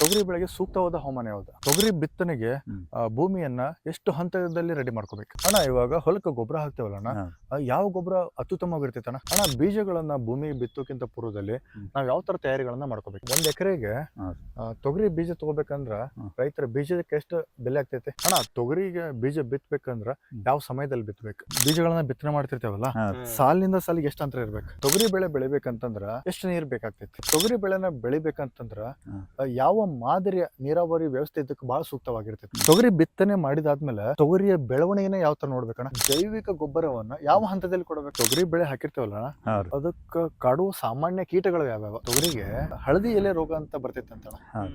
ತೊಗರಿ ಬೆಳೆಗೆ ಸೂಕ್ತವಾದ ಹವಾಮಾನ ಯಾವ್ದು? ತೊಗರಿ ಬಿತ್ತನೆಗೆ ಭೂಮಿಯನ್ನ ಎಷ್ಟು ಹಂತದಲ್ಲಿ ರೆಡಿ ಮಾಡ್ಕೋಬೇಕು? ಅಣ್ಣ ಇವಾಗ ಹೊಲಕ್ಕೆ ಗೊಬ್ಬರ ಹಾಕ್ತೇವಲ್ಲ ಅಣ್ಣ ಯಾವ ಗೊಬ್ಬರ ಅತ್ಯುತ್ತಮವಾಗಿರ್ತೈತೆ ಅಣ್ಣ ಅಣ್ಣ ಬೀಜಗಳನ್ನ ಭೂಮಿ ಬಿತ್ತೋಕ್ಕಿಂತ ಪೂರ್ವದಲ್ಲಿ. ನಾವ್ ಯಾವ ತರ ತಯಾರಿಗಳನ್ನ ಮಾಡ್ಕೋಬೇಕು? ಒಂದ್ ಎಕರೆಗೆ. ತೊಗರಿ ಬೀಜ ತಗೋಬೇಕಂದ್ರ ರೈತರ ಬೀಜಕ್ಕೆ ಎಷ್ಟು ಬೆಲೆ ಆಗ್ತೈತೆ? ಅಣ್ಣ ತೊಗರಿಗೆ ಬೀಜ ಬಿತ್ತಬೇಕಂದ್ರ. ಯಾವ ಸಮಯದಲ್ಲಿ ಬಿತ್ತಬೇಕು ಬೀಜಗಳನ್ನ ಬಿತ್ತನೆ ಮಾಡ್ತಿರ್ತೇವಲ್ಲ? ಸಾಲಿನಿಂದ ಸಾಲಿಗೆ ಎಷ್ಟು ಅಂತರ ಇರ್ಬೇಕು? ತೊಗರಿ ಬೆಳೆ ಬೆಳಿಬೇಕಂತಂದ್ರ ಎಷ್ಟು ನೀರ್ ಬೇಕಾಗ್ತೈತಿ? ತೊಗರಿ ಬೆಳೆನ ಬೆಳಿಬೇಕಂತಂದ್ರ. ಯಾವ ಮಾದರಿಯ ನೀರಾವರಿ ವ್ಯವಸ್ಥೆ ಇದಕ್ಕೆ ಬಹಳ ಸೂಕ್ತವಾಗಿರ್ತೈತಿ. ತೊಗರಿ ಬಿತ್ತನೆ ಮಾಡಿದಾದ್ಮೇಲೆ ತೊಗರಿಯ ಬೆಳವಣಿಗೆನ ಯಾವ ತರ ನೋಡ್ಬೇಕಣ್ಣ? ಜೈವಿಕ ಗೊಬ್ಬರವನ್ನ ಯಾವ ಹಂತದಲ್ಲಿ ಕೊಡಬೇಕು? ತೊಗರಿ ಬೆಳೆ ಹಾಕಿರ್ತೇವಲ್ಲ ಅಣ್ಣ. ಅದಕ್ಕ ಕಾಡುವ ಸಾಮಾನ್ಯ ಕೀಟಗಳು ಯಾವ್ಯಾವ? ತೊಗರಿಗೆ ಹಳದಿ ಎಲೆ ರೋಗ ಅಂತ ಬರ್ತೈತೆ ಅಂತ.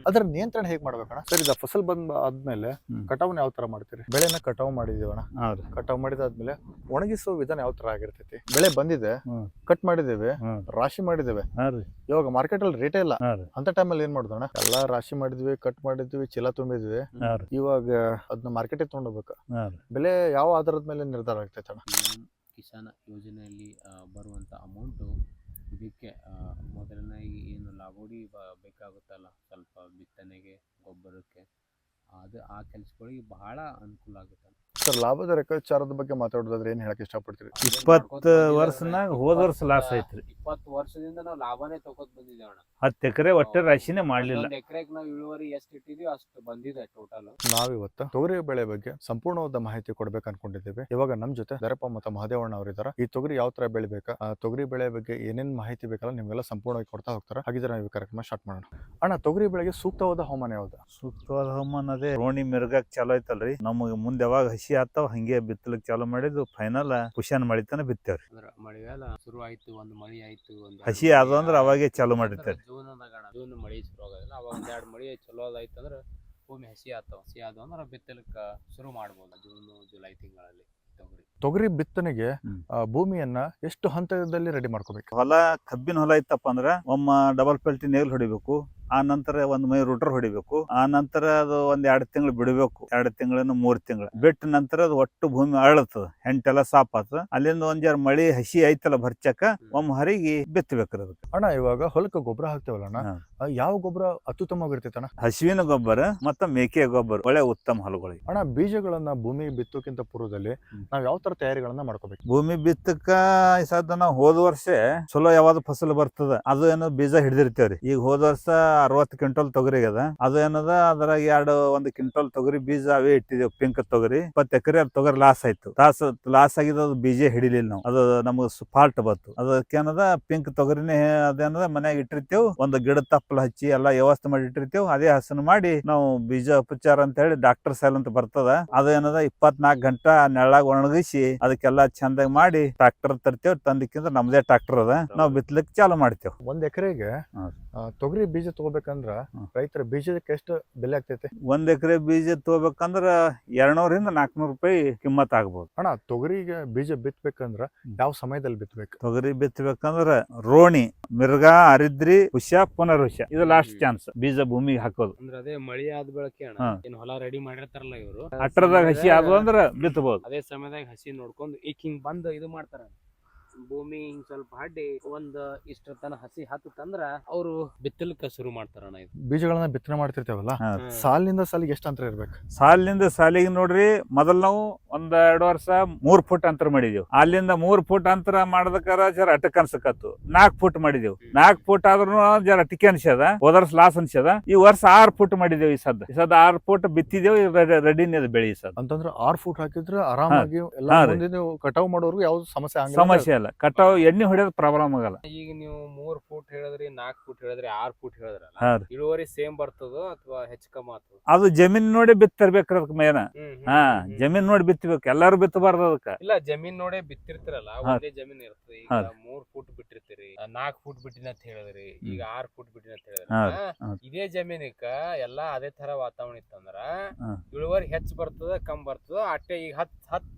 ಅದ್ರ ನಿಯಂತ್ರಣ ಹೇಗ್ ಮಾಡ್ಬೇಕಣ್ಣ? ಸರಿ ಇದ ಫಸಲ್ ಬಂದ ಆದ್ಮೇಲೆ ಕಟಾವ್ ಕಟಾವ್ನ ಯಾವ ತರ ಮಾಡ್ತೀರಿ? ಬೆಳೆನ ಕಟಾವ್ ಮಾಡಿದೀವಣ್ಣ. ಅಣ್ಣ ರೀ. ಕಟಾವ್ ಮಾಡಿದಾದ್ಮೇಲೆ ಒಣಗಿಸುವ ವಿಧಾನ ಯಾವ ತರ ಆಗಿರ್ತೈತಿ? ಬೆಳೆ ಬಂದಿದೆ ಕಟ್ ಮಾಡಿದೇವೆ ರಾಶಿ ಮಾಡಿದೇವೆ. ಇವಾಗ ಮಾರ್ಕೆಟ್ ಅಲ್ಲಿ ರೇಟೇ ಇಲ್ಲ. ಅಂತ ಟೈಮಲ್ಲಿ ಏನ್ ಮಾಡೋದಣ್ಣ? ಎಲ್ಲಾ ರಾಶಿ ಮಾಡಿದ್ವಿ ಕಟ್ ಮಾಡಿದ್ವಿ ಚೀಲ ತುಂಬಿದ್ವಿ. ಇವಾಗ ಅದನ್ನ ಮಾರ್ಕೆಟಿಗೆ ತಗೊಂಡೋಗ್ಬೇಕು. ಬೆಲೆ ಯಾವ ಆಧಾರದ ಮೇಲೆ ನಿರ್ಧಾರ ಆಗ್ತೈತೆ ಅಣ್ಣ? ಕಿಸಾನ್ ಯೋಜನೆಯಲ್ಲಿ ಬರುವಂತ ಬರುವಂಥ ಅಮೌಂಟು ಇದಕ್ಕೆ ಮೊದಲನೇ ಏನು ಲಾಗೋಡಿ ಬ ಬೇಕಾಗುತ್ತಲ್ಲ ಸ್ವಲ್ಪ ಬಿತ್ತನೆಗೆ ಗೊಬ್ಬರಕ್ಕೆ. ಅದು ಆ ಕೆಲಸಗಳಿಗೆ ಬಹಳ ಅನುಕೂಲ ಆಗುತ್ತೆ ಸರ್ ಲಾಭದ ಲೆಕ್ಕಾಚಾರದ ಬಗ್ಗೆ ಮಾತಾಡೋದಾದ್ರೆ ಏನ್ ಹೇಳಕ್ ಇಷ್ಟಪಡ್ತೀರಿ? ಇಪ್ಪತ್ತು ವರ್ಷನಾಗ ಹೋದ ವರ್ಷ ಲಾಸ್ ಐತ್ರಿ ಇಪ್ಪತ್ತು ವರ್ಷದಿಂದ ನಾವು ಲಾಭನೇ ತಗೋತ್ ಬಂದಿದ್ದೇವೆ ಅಣ್ಣ. ಹತ್ತು ಎಕರೆ ಒಟ್ಟೆ ರಾಶಿನೇ ಮಾಡ್ಲಿಲ್ಲ. ಒಂದು ಎಕರೆಗೆ ನಾವು ಇಳುವರಿ ಎಷ್ಟು ಇಟ್ಟಿದೀವಿ ಅಷ್ಟು ಬಂದಿದೆ ಟೋಟಲ್ ನಾವಿವತ್ತು ತೊಗರಿ ಬೆಳೆ ಬಗ್ಗೆ ಸಂಪೂರ್ಣವಾದ ಮಾಹಿತಿ ಕೊಡ್ಬೇಕು ಅನ್ಕೊಂಡಿದ್ದೇವೆ. ಇವಾಗ ನಮ್ ಜೊತೆ ದರಪ್ಪ ಮತ್ತು ಮಹದೇವಣ್ಣ ಅವರಿದ್ದಾರೆ. ಈ ತೊಗರಿ ಯಾವ ತರ ಬೆಳಿಬೇಕಾ ಆ ತೊಗರಿ ಬೆಳೆ ಬಗ್ಗೆ ಏನೇನ್ ಮಾಹಿತಿ ಬೇಕಲ್ಲ ನಿಮ್ಗೆಲ್ಲ ಸಂಪೂರ್ಣವಾಗಿ ಕೊಡ್ತಾ ಹೋಗ್ತಾರೆ. ಹಾಗಿದ್ರೆ ನಾವು ಈ ಕಾರ್ಯಕ್ರಮ ಸ್ಟಾರ್ಟ್ ಮಾಡೋಣ. ಅಣ್ಣ ತೊಗರಿ ಬೆಳೆಗೆ ಸೂಕ್ತವಾದ ಹವಾಮಾನ ಯಾವ್ದು? ಸೂಕ್ತವಾದ ಹವಾಮಾನ ಅದೇ ರೋಣಿ ಮಿರ್ಗಾಕ್ ಚಾಲೋ ಐತಲ್ರಿ ನಮಗೆ ಮುಂದೆ ಯಾವಾಗ ಹಸಿ ಆತಾವ ಹಂಗೆ ಬಿತ್ತಲಿಕ್ ಚಾಲೂ ಮಾಡಿದ್ದು ಫೈನಲ್ ಕುಶನ್ ಮಾಡಿತನ ಬಿತ್ತೇವ್ರಿ. ಅಂದ್ರ ಮಳೆಗಾಲ ಶುರು ಆಯ್ತು ಒಂದು ಮಳಿ ಆಯ್ತು ಒಂದು ಹಸಿ ಆದು ಅಂದ್ರೆ ಅವಾಗೆ ಚಾಲೂ ಮಾಡಿರ್ತಾರೆ. ಜೂನ್ ಜೂನ್ ಮಳಿ ಶುರು ಆಗೋದಿಲ್ಲ ಅವಾಗ ಒಂದ್ ಎರಡು ಮಳಿ ಚಲೋ ಆಯ್ತು ಅಂದ್ರೆ ಭೂಮಿ ಹಸಿ ಆತಾವ. ಹಸಿ ಆದು ಅಂದ್ರೆ ಬಿತ್ತಲಕ್ಕ ಶುರು ಮಾಡ್ಬೋದು ಜೂನ್ ಜುಲೈ ತಿಂಗಳಲ್ಲಿ ತೊಗರಿ. ತೊಗರಿ ಬಿತ್ತನೆಗೆ ಆ, ಭೂಮಿಯನ್ನ ಎಷ್ಟು ಹಂತದಲ್ಲಿ ರೆಡಿ ಮಾಡ್ಕೋಬೇಕು? ಹೊಲ ಕಬ್ಬಿನ ಹೊಲ ಇತ್ತಪ್ಪ ಅಂದ್ರ ಒಮ್ಮ ಡಬಲ್ ಪಲ್ಟಿ ನೇಲ್ ಹೊಡಿಬೇಕು ಆ ನಂತರ ಒಂದ್ ಮೈ ರೂಟರ್ ಹೊಡಿಬೇಕು. ಆ ನಂತರ ಅದು ಒಂದ್ ಎರಡು ತಿಂಗಳು ಬಿಡಬೇಕು. ಎರಡು ತಿಂಗಳನ್ನ ಮೂರ್ ತಿಂಗಳು. ಬಿಟ್ಟ ನಂತರ ಅದು ಒಟ್ಟು ಭೂಮಿ ಅರಳತ್ತದ ಹೆಂಟೆಲ್ಲ ಸಾಪ್ ಆತದ ಅಲ್ಲಿಂದ ಒಂದ್ ಜರ ಮಳಿ ಹಸಿ ಐತಲ್ಲ ಭರ್ಚಕ ಒಮ್ಮ ಹರಿಗಿ ಬಿತ್ತಬೇಕ್ರಿ ಅದಕ್ಕೆ. ಅಣ್ಣ ಇವಾಗ ಹೊಲಕ್ಕೆ ಗೊಬ್ಬರ ಹಾಕ್ತೇವಲ್ಲ ಅಣ್ಣ ಯಾವ ಗೊಬ್ಬರ ಅತ್ಯುತ್ತಮವಾಗಿರ್ತೈತೆ ಅಣ್ಣ ಹಸುವಿನ ಗೊಬ್ಬರ ಮತ್ತ ಮೇಕೆ ಗೊಬ್ಬರ. ಒಳ್ಳೆ ಉತ್ತಮ ಹೊಲಗಳಿಗೆ ಅಣ್ಣ ಬೀಜಗಳನ್ನ ಭೂಮಿ ಬಿತ್ತೋಕ್ಕಿಂತ ಪೂರ್ವದಲ್ಲಿ ನಾವು ಯಾವ ತರ ತಯಾರಿಗಳನ್ನ ಮಾಡ್ಕೋಬೇಕು? ಭೂಮಿ ಬಿತ್ತಕ ಈ ಸದ್ದ ನಾವು ಹೋದ ವರ್ಷ ಚಲೋ ಯಾವ್ದು ಫಸಲ್ ಬರ್ತದ? ಅದು ಏನೋ ಬೀಜ ಹಿಡಿದಿರ್ತೇವ್ರಿ. ಈಗ ಹೋದ ವರ್ಷ ಅರವತ್ತು ಕ್ವಿಂಟಲ್ ತೊಗರಿ ಅದ ಅದು ಏನದ? ಅದ್ರಾಗ ಎರಡು ಒಂದು ಕ್ವಿಂಟಲ್ ತೊಗರಿ ಬೀಜ ಅವೇ ಇಟ್ಟಿದ್ದೇವೆ ಪಿಂಕ್ ತೊಗರಿ. ಇಪ್ಪತ್ತು ಎಕರೆ ಅದು ತೊಗರಿ ಲಾಸ್ ಆಯ್ತು. ಲಾಸ್ ಲಾಸ್ ಆಗಿದ ಅದು ಬೀಜ ಹಿಡಿಲಿಲ್ಲ ನಾವು. ಅದು ನಮಗೆ ಫಾಲ್ಟ್ ಬಂತು. ಅದಕ್ಕೇನದ ಪಿಂಕ್ ತೊಗರಿನೇ ಅದೇನದ ಮನ್ಯಾಗ ಇಟ್ಟಿರ್ತೇವ್. ಒಂದು ಗಿಡ ತಪ್ಪಲ ಹಚ್ಚಿ ಎಲ್ಲಾ ವ್ಯವಸ್ಥೆ ಮಾಡಿ ಇಟ್ಟಿರ್ತೇವ್. ಅದೇ ಹಸನು ಮಾಡಿ ನಾವು ಬೀಜ ಉಪಚಾರ ಅಂತ ಹೇಳಿ ಡಾಕ್ಟರ್ ಸೈಲ್ ಅಂತ ಬರ್ತದ. ಅದು ಏನದ? ಇಪ್ಪತ್ನಾಲ್ಕು ಗಂಟಾ ನೆಳಾಗ ಒಣಗಿಸಿ ಅದಕ್ಕೆಲ್ಲ ಚಂದಾಗಿ ಮಾಡಿ ಟ್ರಾಕ್ಟರ್ ತರ್ತೇವ್ ತಂದಕ್ಕಿಂತ ನಮ್ದೇ ಟ್ರಾಕ್ಟರ್ ಅದ. ನಾವು ಬಿತ್ತಲಿಕ್ಕೆ ಚಾಲು ಮಾಡ್ತೇವ್. ಒಂದ್ ಎಕರೆಗೆ. ತೊಗರಿ ಬೀಜ ತಗೋಬೇಕಂದ್ರ ರೈತರ ಬೀಜಕ್ಕೆ ಎಷ್ಟು ಬೆಲೆ ಆಗ್ತೈತೆ? ಒಂದ್ ಎಕರೆ ಬೀಜ ತಗೋಬೇಕಂದ್ರ ಎರಡ್ನೂರಿಂದ ನಾಲ್ಕನೂರು ರೂಪಾಯಿ ಕಿಮ್ಮತ್ ಆಗ್ಬೋದು. ಅಣ್ಣ ತೊಗರಿಗೆ ಬೀಜ ಬಿತ್ತಬೇಕಂದ್ರ ಹ್ಮ್. ಯಾವ ಸಮಯದಲ್ಲಿ ಬಿತ್ತಬೇಕು ತೊಗರಿ ಬಿತ್ತಬೇಕಂದ್ರ ರೋಣಿ ಮಿರ್ಗ ಅರಿದ್ರಿ ಹುಷ ಪುನರ್ಹುಷ ಇದು ಲಾಸ್ಟ್ ಚಾನ್ಸ್ ಬೀಜ ಭೂಮಿಗೆ ಹಾಕೋದು. ಅಂದ್ರೆ ಅದೇ ಮಳಿ ಆದ ಬೆಳಕೆ ಹೊಲ ರೆಡಿ ಮಾಡಿರ್ತಾರಲ್ಲ ಇವರು. ಅಟ್ಟರದಾಗ ಹಸಿ ಆದ್ವು ಅಂದ್ರ ಬಿತ್ತಬಹುದು ಅದೇ ಸಮಯದಾಗ ಹಸಿ ನೋಡ್ಕೊಂಡು ಈಕಿಂಗ್ ಹಿಂಗ್ ಬಂದ್ ಇದು ಮಾಡ್ತಾರ ಭೂಮಿ ಹಿಂಗ್ ಸ್ವಲ್ಪ ಹಡ್ಡಿ ಒಂದ್ ಇಷ್ಟ ತನ ಹಸಿ ಹತ್ತಂದ್ರ ಅವ್ರು ಬಿತ್ತಲಕ್ಕ ಶುರು ಮಾಡ್ತಾರಣ್ಣ ಇದು. ಬೀಜಗಳನ್ನ ಬಿತ್ತನೆ ಮಾಡ್ತಿರ್ತೇವಲ್ಲ. ಸಾಲಿನಿಂದ ಸಾಲಿಗೆ ಎಷ್ಟು ಅಂತರ ಇರ್ಬೇಕು? ಸಾಲಿನಿಂದ ಸಾಲಿಗೆ ನೋಡ್ರಿ ಮೊದಲ್ ನಾವು ಒಂದ್ ಎರಡ್ ವರ್ಷ ಮೂರ್ ಫುಟ್ ಅಂತರ ಮಾಡಿದೀವಿ. ಅಲ್ಲಿಂದ ಮೂರ್ ಫುಟ್ ಅಂತರ ಮಾಡದಕ್ಕಾರ ಜರ ಅಟಕ್ ಅನ್ಸಕತ್ತು. ನಾಕ್ ಫುಟ್ ಮಾಡಿದೀವಿ. ನಾಕ್ ಫುಟ್ ಆದ್ರೂ ಜರ ಟಿಕೆ ಅನ್ಸದ ಹೋದ ವರ್ಷ ಲಾಸ್ ಅನ್ಸದ ಈ ವರ್ಷ ಆರ್ ಫುಟ್ ಮಾಡಿದೆವು ಈ ಸದ್ ಈ ಸದ್ದ ಆರ್ ಫುಟ್ ಬಿತ್ತಿದೆವು ರೆಡಿನೇ ಬೆಳೆ ಈ ಸದ್ದ. ಅಂತಂದ್ರೆ ಆರ್ ಫುಟ್ ಹಾಕಿದ್ರೆ ಆರಾಮಾಗಿ ಎಲ್ಲ. ಕಟಾವ್ ಮಾಡೋರ್ಗು ಯಾವ್ದು ಸಮಸ್ಯೆ ಆಗಲ್ಲ ಸಮಸ್ಯೆ ಅಲ್ಲ ಕಟಾವ್ ಎಣ್ಣೆ ಹೊಡೆಯೋದು ಪ್ರಾಬ್ಲಮ್ ಆಗಲ್ಲ. ಈಗ ನೀವು ಮೂರ್ ಫೂಟ್ ಹೇಳಿದ್ರಿ ನಾಲ್ಕು ಫೂಟ್ ಹೇಳಿದ್ರಿ ಆರ್ ಫೂಟ್ ಹೇಳಿದ್ರಲ್ಲ ಹಾ ರೀ ಇಳುವರಿ ಸೇಮ್ ಬರ್ತದೋ ಅಥವಾ ಹೆಚ್ಚು ಕಮ್ಮಿ ಆಗ್ತದ? ಅದು ಜಮೀನ್ ನೋಡಿ ಬಿತ್ತಿರ್ಬೇಕ್ರಿ ಅದಕ್ಕೆ ಮೇನ. ಹಾ ಜಮೀನ್ ನೋಡಿ ಬಿತ್ತಬೇಕು ಎಲ್ಲಾರು ಬಿತ್ತಬಾರ್ದು ಅದಕ್ಕ. ಇಲ್ಲ ಜಮೀನ್ ನೋಡಿ ಬಿತ್ತಿರ್ತಿರಲ್ಲ. ಒಂದೇ ಜಮೀನ್ ಇರ್ತದೆ. ಈಗ ಹಾ. ಮೂರ್ ಫೂಟ್ ಬಿಟ್ಟಿರ್ತೀರಿ ನಾಲ್ಕ್ ಫೂಟ್ ಬಿಟ್ಟಿನ ಅಂತ ಹೇಳಿದ್ರಿ ಈಗ ಆರ್ ಫೂಟ್ ಬಿಟ್ಟಿನ ಅಂತ ಹಾ, ಹೇಳಿದ್ರಿ ಹಾ. ಇದೇ ಜಮೀನಿಕ ಎಲ್ಲಾ ಅದೇ ತರ ವಾತಾವರಣ ಇತ್ತಂದ್ರ ಹಾ. ಇಳುವರಿ ಹೆಚ್ಚ ಬರ್ತದ ಕಮ್ ಬರ್ತದ ಅಟ್ಟೆ ಈಗ ಹತ್ ಹತ್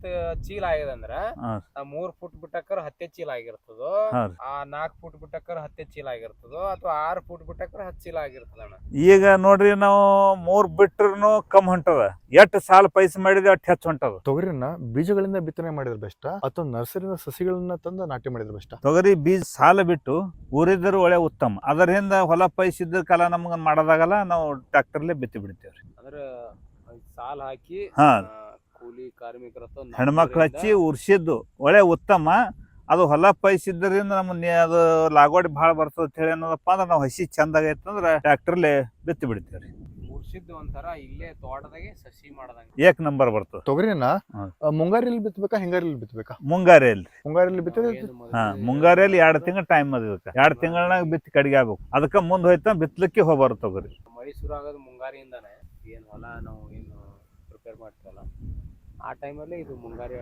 ಚೀಲ ಆಗ್ಯದ ಅಂದ್ರ ಹಾ. ಆ ಮೂರ್ ಫುಟ್ ಬಿಟ್ಟಕ್ಕ ಹತ್ತೆ ಚೀಲ ಆಗಿರ್ತದೋ ಹಾ ಆ ನಾಲ್ಕು ಫುಟ್ ಬಿಟ್ಟಕ್ಕರ ಹತ್ತೆ ಚೀಲ ಆಗಿರ್ತದೋ ಅಥವಾ ಆರು ಫುಟ್ ಬಿಟ್ಟಕ್ಕರ ಹತ್ತು ಚೀಲ ಆಗಿರ್ತದ ಅಣ್ಣ? ಈಗ ನೋಡ್ರಿ ನಾವು ಮೂರ್ ಬಿಟ್ರು ಕಮ್ ಹೊಂಟದ. ಎಷ್ಟ್ ಸಾಲ ಪೈಸೆ ಮಾಡಿದ್ರೆ ಅಷ್ಟು ಹೆಚ್ಚು ಹೊಂಟದ. ತೊಗರಿನ ಬೀಜಗಳಿಂದ ಬಿತ್ತನೆ ಮಾಡಿದ್ರೆ ಬೆಸ್ಟ್ ಅಥವಾ ನರ್ಸರಿನ ಸಸಿಗಳನ್ನ ತಂದು ನಾಟಿ ಮಾಡಿದ್ರೆ ಬೆಸ್ಟ್ ತೊಗರಿ ಬೀಜ ಸಾಲ ಬಿಟ್ಟು ಊರಿದ್ರೆ ಒಳ್ಳೆ ಉತ್ತಮ. ಅದರಿಂದ ಹೊಲ ಪೈಸ ಇದ್ದ ಕಾಲ ನಮ್ಗೆ ಮಾಡದಾಗಲ್ಲ ನಾವು ಟ್ರ್ಯಾಕ್ಟರ್ಲೆ ಬಿತ್ತಿ ಬಿಡ್ತೇವ್ರಿ. ಅಂದ್ರೆ ಸಾಲ ಹಾಕಿ ಹಾ. ಕೂಲಿ ಕಾರ್ಮಿಕರ ಹೆಣ್ಮಕ್ಳು ಹಚ್ಚಿ ಉರ್ಸಿದ್ದು ಒಳ್ಳೆ ಉತ್ತಮ. ಅದು ಹೊಲ ಪೈಸಿದ್ದರಿಂದ ನಮ್ಮ ಅದು ಲಾಗೋಡಿ ಭಾಳ ಬರ್ತದೆ ಅಂತ ಹೇಳಿ ಅನ್ನೋದಪ್ಪ ಅಂದ್ರೆ ನಾವು ಹಸಿ ಚಂದ ಆಗೈತಂದ್ರ ಟ್ರ್ಯಾಕ್ಟರ್ಲೆ ಬಿತ್ತಿ ಬಿಡ್ತೀವಿ ರೀ ಒಂಥರ ಇಲ್ಲೇ ತೋಟದಾಗೆ ಸಸಿ ಮಾಡದಂಗ. ಏಕ್ ನಂಬರ್ ಬರ್ತದೆ. ತೊಗರಿನ ಮುಂಗಾರಿಲಿ ಬಿತ್ತಬೇಕಾ ಹಿಂಗಾರಿಲಿ ಬಿತ್ತಬೇಕಾ ಮುಂಗಾರಿಯಲ್ಲಿ. ಮುಂಗಾರಿಲಿ ಬಿತ್ತಿದ್ರೆ ಹಾ ಮುಂಗಾರಿಯಲ್ಲಿ ಎರಡು ತಿಂಗಳ ಟೈಮ್ ಅದ ಇದಕ್ಕೆ. ಎರಡು ತಿಂಗಳನಾಗ ಬಿತ್ತಿ ಕಡಿಗೆ ಆಗ್ಬೇಕು. ಅದಕ್ಕೆ ಮುಂದೆ ಹೋಯ್ತಾ ಬಿತ್ತಲಿಕ್ಕೆ ಹೋಗ್ಬಾರ್ದು ತೊಗರಿ. ಮೈಸೂರು ಶುರು ಆಗೋದು ಮುಂಗಾರಿಯಿಂದಾನೆ ಏನು ಹೊಲ ನಾವು ಏನು ಪ್ರಿಪೇರ್ ಮಾಡ್ತೀವಲ್ಲ ಆ ಟೈಮಲ್ಲಿ ಇದು ಮುಂಗಾರಿ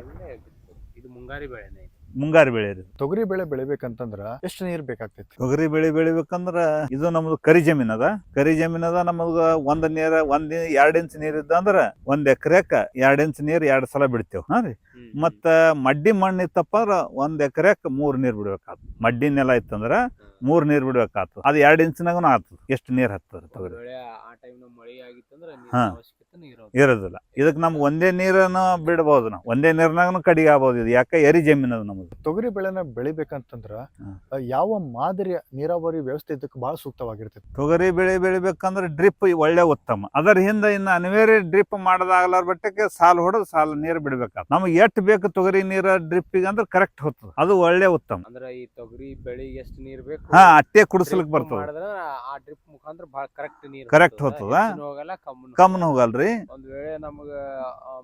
ಇದು ಮುಂಗಾರಿ ಬೆಳೆನೆ. ಮುಂಗಾರು ಬೆಳೆ ರೀ ತೊಗರಿ ಬೆಳೆ ಬೆಳಿಬೇಕಂತಂದ್ರ ಎಷ್ಟು ನೀರ್ ಬೇಕಾಗ್ತೈತಿ? ತೊಗರಿ ಬೆಳೆ ಬೆಳಿಬೇಕಂದ್ರ ಇದು ನಮ್ದು ಕರಿ ಜಮೀನ್ ಅದ. ಕರಿ ಜಮೀನ್ ಅದ ನಮಗ ಒಂದ್ ನೀರ ಒಂದ್ ಎರಡ್ ಇಂಚ್ ನೀರ್ ಇದ್ದ ಅಂದ್ರ ಒಂದ್ ಎಕರೆಕ ಎರಡ್ ಇಂಚ್ ನೀರ್ ಎರಡ್ ಸಲ ಬಿಡ್ತೇವ್. ಹಾ ರೀ. ಮತ್ತ ಮಡ್ಡಿ ಮಣ್ಣು ಇತ್ತಪ್ಪ ಅಂದ್ರ ಒಂದ್ ಎಕರೆಕ್ ಮೂರ್ ನೀರ್ ಬಿಡ್ಬೇಕಾತ್ ಮಡ್ಡಿ ನೆಲ ಇತ್ತಂದ್ರ ಮೂರ್ ನೀರ್ ಬಿಡ್ಬೇಕಾತು ಅದ್ ಎರಡ್ ಇಂಚ್ನಾಗನು ಆತದ ಎಷ್ಟು ನೀರ್ ಹತ್ತದ ತೊಗರಿ? ಹಾ. ಇರೋದಿಲ್ಲ. ಇದಕ್ಕೆ ನಮ್ಗೆ ಒಂದೇ ನೀರನ್ನು ಬಿಡ್ಬೋದು ನಾವು. ಒಂದೇ ನೀರ್ನಾಗನು ಕಡಿಗೆ ಆಗ್ಬೋದು ಇದು. ಯಾಕೆ ಎರಿ ಜಮೀನ್ ಅದ ನಮಗೆ ತೊಗರಿ ಬೆಳೆನ ಬೆಳಿಬೇಕಂತಂದ್ರ. ಯಾವ ಮಾದರಿಯ ನೀರಾವರಿ ವ್ಯವಸ್ಥೆ ಇದಕ್ಕೆ ಬಹಳ ಸೂಕ್ತವಾಗಿರ್ತೈತಿ? ತೊಗರಿ ಬೆಳೆ ಬೆಳಿಬೇಕಂದ್ರೆ ಡ್ರಿಪ್ ಒಳ್ಳೆ ಉತ್ತಮ. ಅದರ ಹಿಂದೆ ಇನ್ನು ಅನಿವೇರಿ ಡ್ರಿಪ್ ಮಾಡದಾಗಲಾರ ಬಟ್ಟಕ್ಕೆ ಸಾಲು ಹೊಡೆದು ಸಾಲ ನೀರು ಬಿಡ್ಬೇಕಾಗ್ತದೆ. ನಮಗೆ ಎಷ್ಟು ಬೇಕು ತೊಗರಿ ನೀರ ಡ್ರಿಪ್ಪಿಗೆ ಅಂದ್ರೆ ಕರೆಕ್ಟ್ ಹೋಗ್ತದೆ ಅದು ಒಳ್ಳೆ ಉತ್ತಮ. ಅಂದ್ರೆ ಈ ತೊಗರಿ ಬೆಳಿಗೆ ಎಷ್ಟು ನೀರು ಬೇಕು ಹಾ ಅಟ್ಟೆ ಕುಡಿಸ್ಲಿಕ್ಕೆ ಬರ್ತದೆ. ಮಾಡಿದ್ರ ಆ ಡ್ರಿಪ್ ಮುಖಾಂತರ ಬಹಳ ಕರೆಕ್ಟ್ ನೀರು ಕರೆಕ್ಟ್ ಹೋಗ್ತದ. ಕಮ್ಮನ ಕಮ್ಮನ ಹೋಗಲ್ರಿ ಒಂದ್ ವೇಳೆ ನಮಗ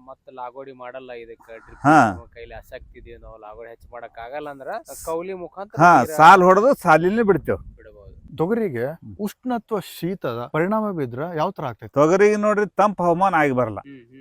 ಮತ್ತ ಲಾಗೋಡಿ ಮಾಡಲ್ಲ ಇದಕ್ಕ ಡ್ರಿಪ್ ಹಾ. ಕೈಲಿ ಆಸಕ್ತಿ ಇದೆಯೋ ನಾವು ಲಾಗೋಡಿ ಹೆಚ್ಚು ಮಾಡಕ್ ಆಗಲ್ಲ ಅಂದ್ರ ಕೌಲಿ ಮುಖಾಂತರ ಹಾ ನೀರ ಸಾಲು ಹೊಡೆದು ಸಾಲಿನ ಬಿಡ್ತೇವೆ. ಬಿಡಬಹುದು ತೊಗರಿಗೆ ಉಷ್ಣತ್ವ ಶೀತದ ಪರಿಣಾಮ ಬಿದ್ರ ಯಾವ ತರ ಆಗ್ತೈತಿ? ತೊಗರಿಗೆ ನೋಡ್ರಿ ತಂಪ ಹವಾಮಾನ ಆಗಿ ಬರಲ್ಲ.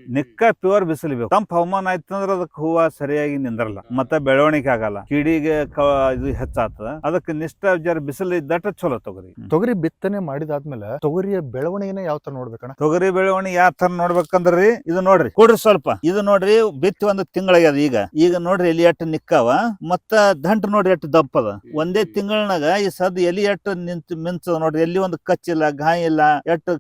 ನಿಕ್ಕ ಪ್ಯೂರ್ ಬಿಸಿಲು ಬೇಕು. ತಂಪ ಹವಾಮಾನ ಆಯ್ತು ಅಂದ್ರೆ ಅದಕ್ಕೆ ಹೂವ ಸರಿಯಾಗಿ ನಿಂದ್ರಲ್ಲ. ಮತ್ತೆ ಬೆಳವಣಿಗೆ ಆಗಲ್ಲ. ಕಿಡಿಗೆ ಕ ಇದು ಹೆಚ್ಚಾಗ್ತದ. ಅದಕ್ಕೆ ನಿಷ್ಠ ಜರ ಬಿಸಿಲು ಇದ್ದಟ ಚಲೋ ತೊಗರಿ. ತೊಗರಿ ಬಿತ್ತನೆ ಮಾಡಿದಾದ್ಮೇಲೆ ತೊಗರಿಯ ಬೆಳವಣಿಗೆನ ಯಾವ ತರ ನೋಡ್ಬೇಕಣ್ಣ? ತೊಗರಿ ಬೆಳವಣಿಗೆ ಯಾವ ತರ ನೋಡ್ಬೇಕಂದ್ರಿ ಇದು ನೋಡ್ರಿ. ಕೊಡ್ರಿ ಸ್ವಲ್ಪ. ಇದು ನೋಡ್ರಿ ಬಿತ್ತಿ ಒಂದು ತಿಂಗಳಾಗ್ಯದ ಈಗ. ಈಗ ನೋಡ್ರಿ ಎಲಿ ಎಟ್ಟು ನಿಕ್ಕವ. ಮತ್ತ ದಂಟ್ ನೋಡ್ರಿ ಎಟ್ಟು ದಪ್ಪದ ಒಂದೇ ತಿಂಗಳನಾಗ ಈ ಸದ್ ಎಲಿ ಎಟ್ಟು ನಿಂತ ಮಿಂಚದ ನೋಡ್ರಿ ಎಲ್ಲಿ ಒಂದು ಕಚ್ಚಿಲ್ಲ ಗಾಯ ಇಲ್ಲ ಎಟ್ಟು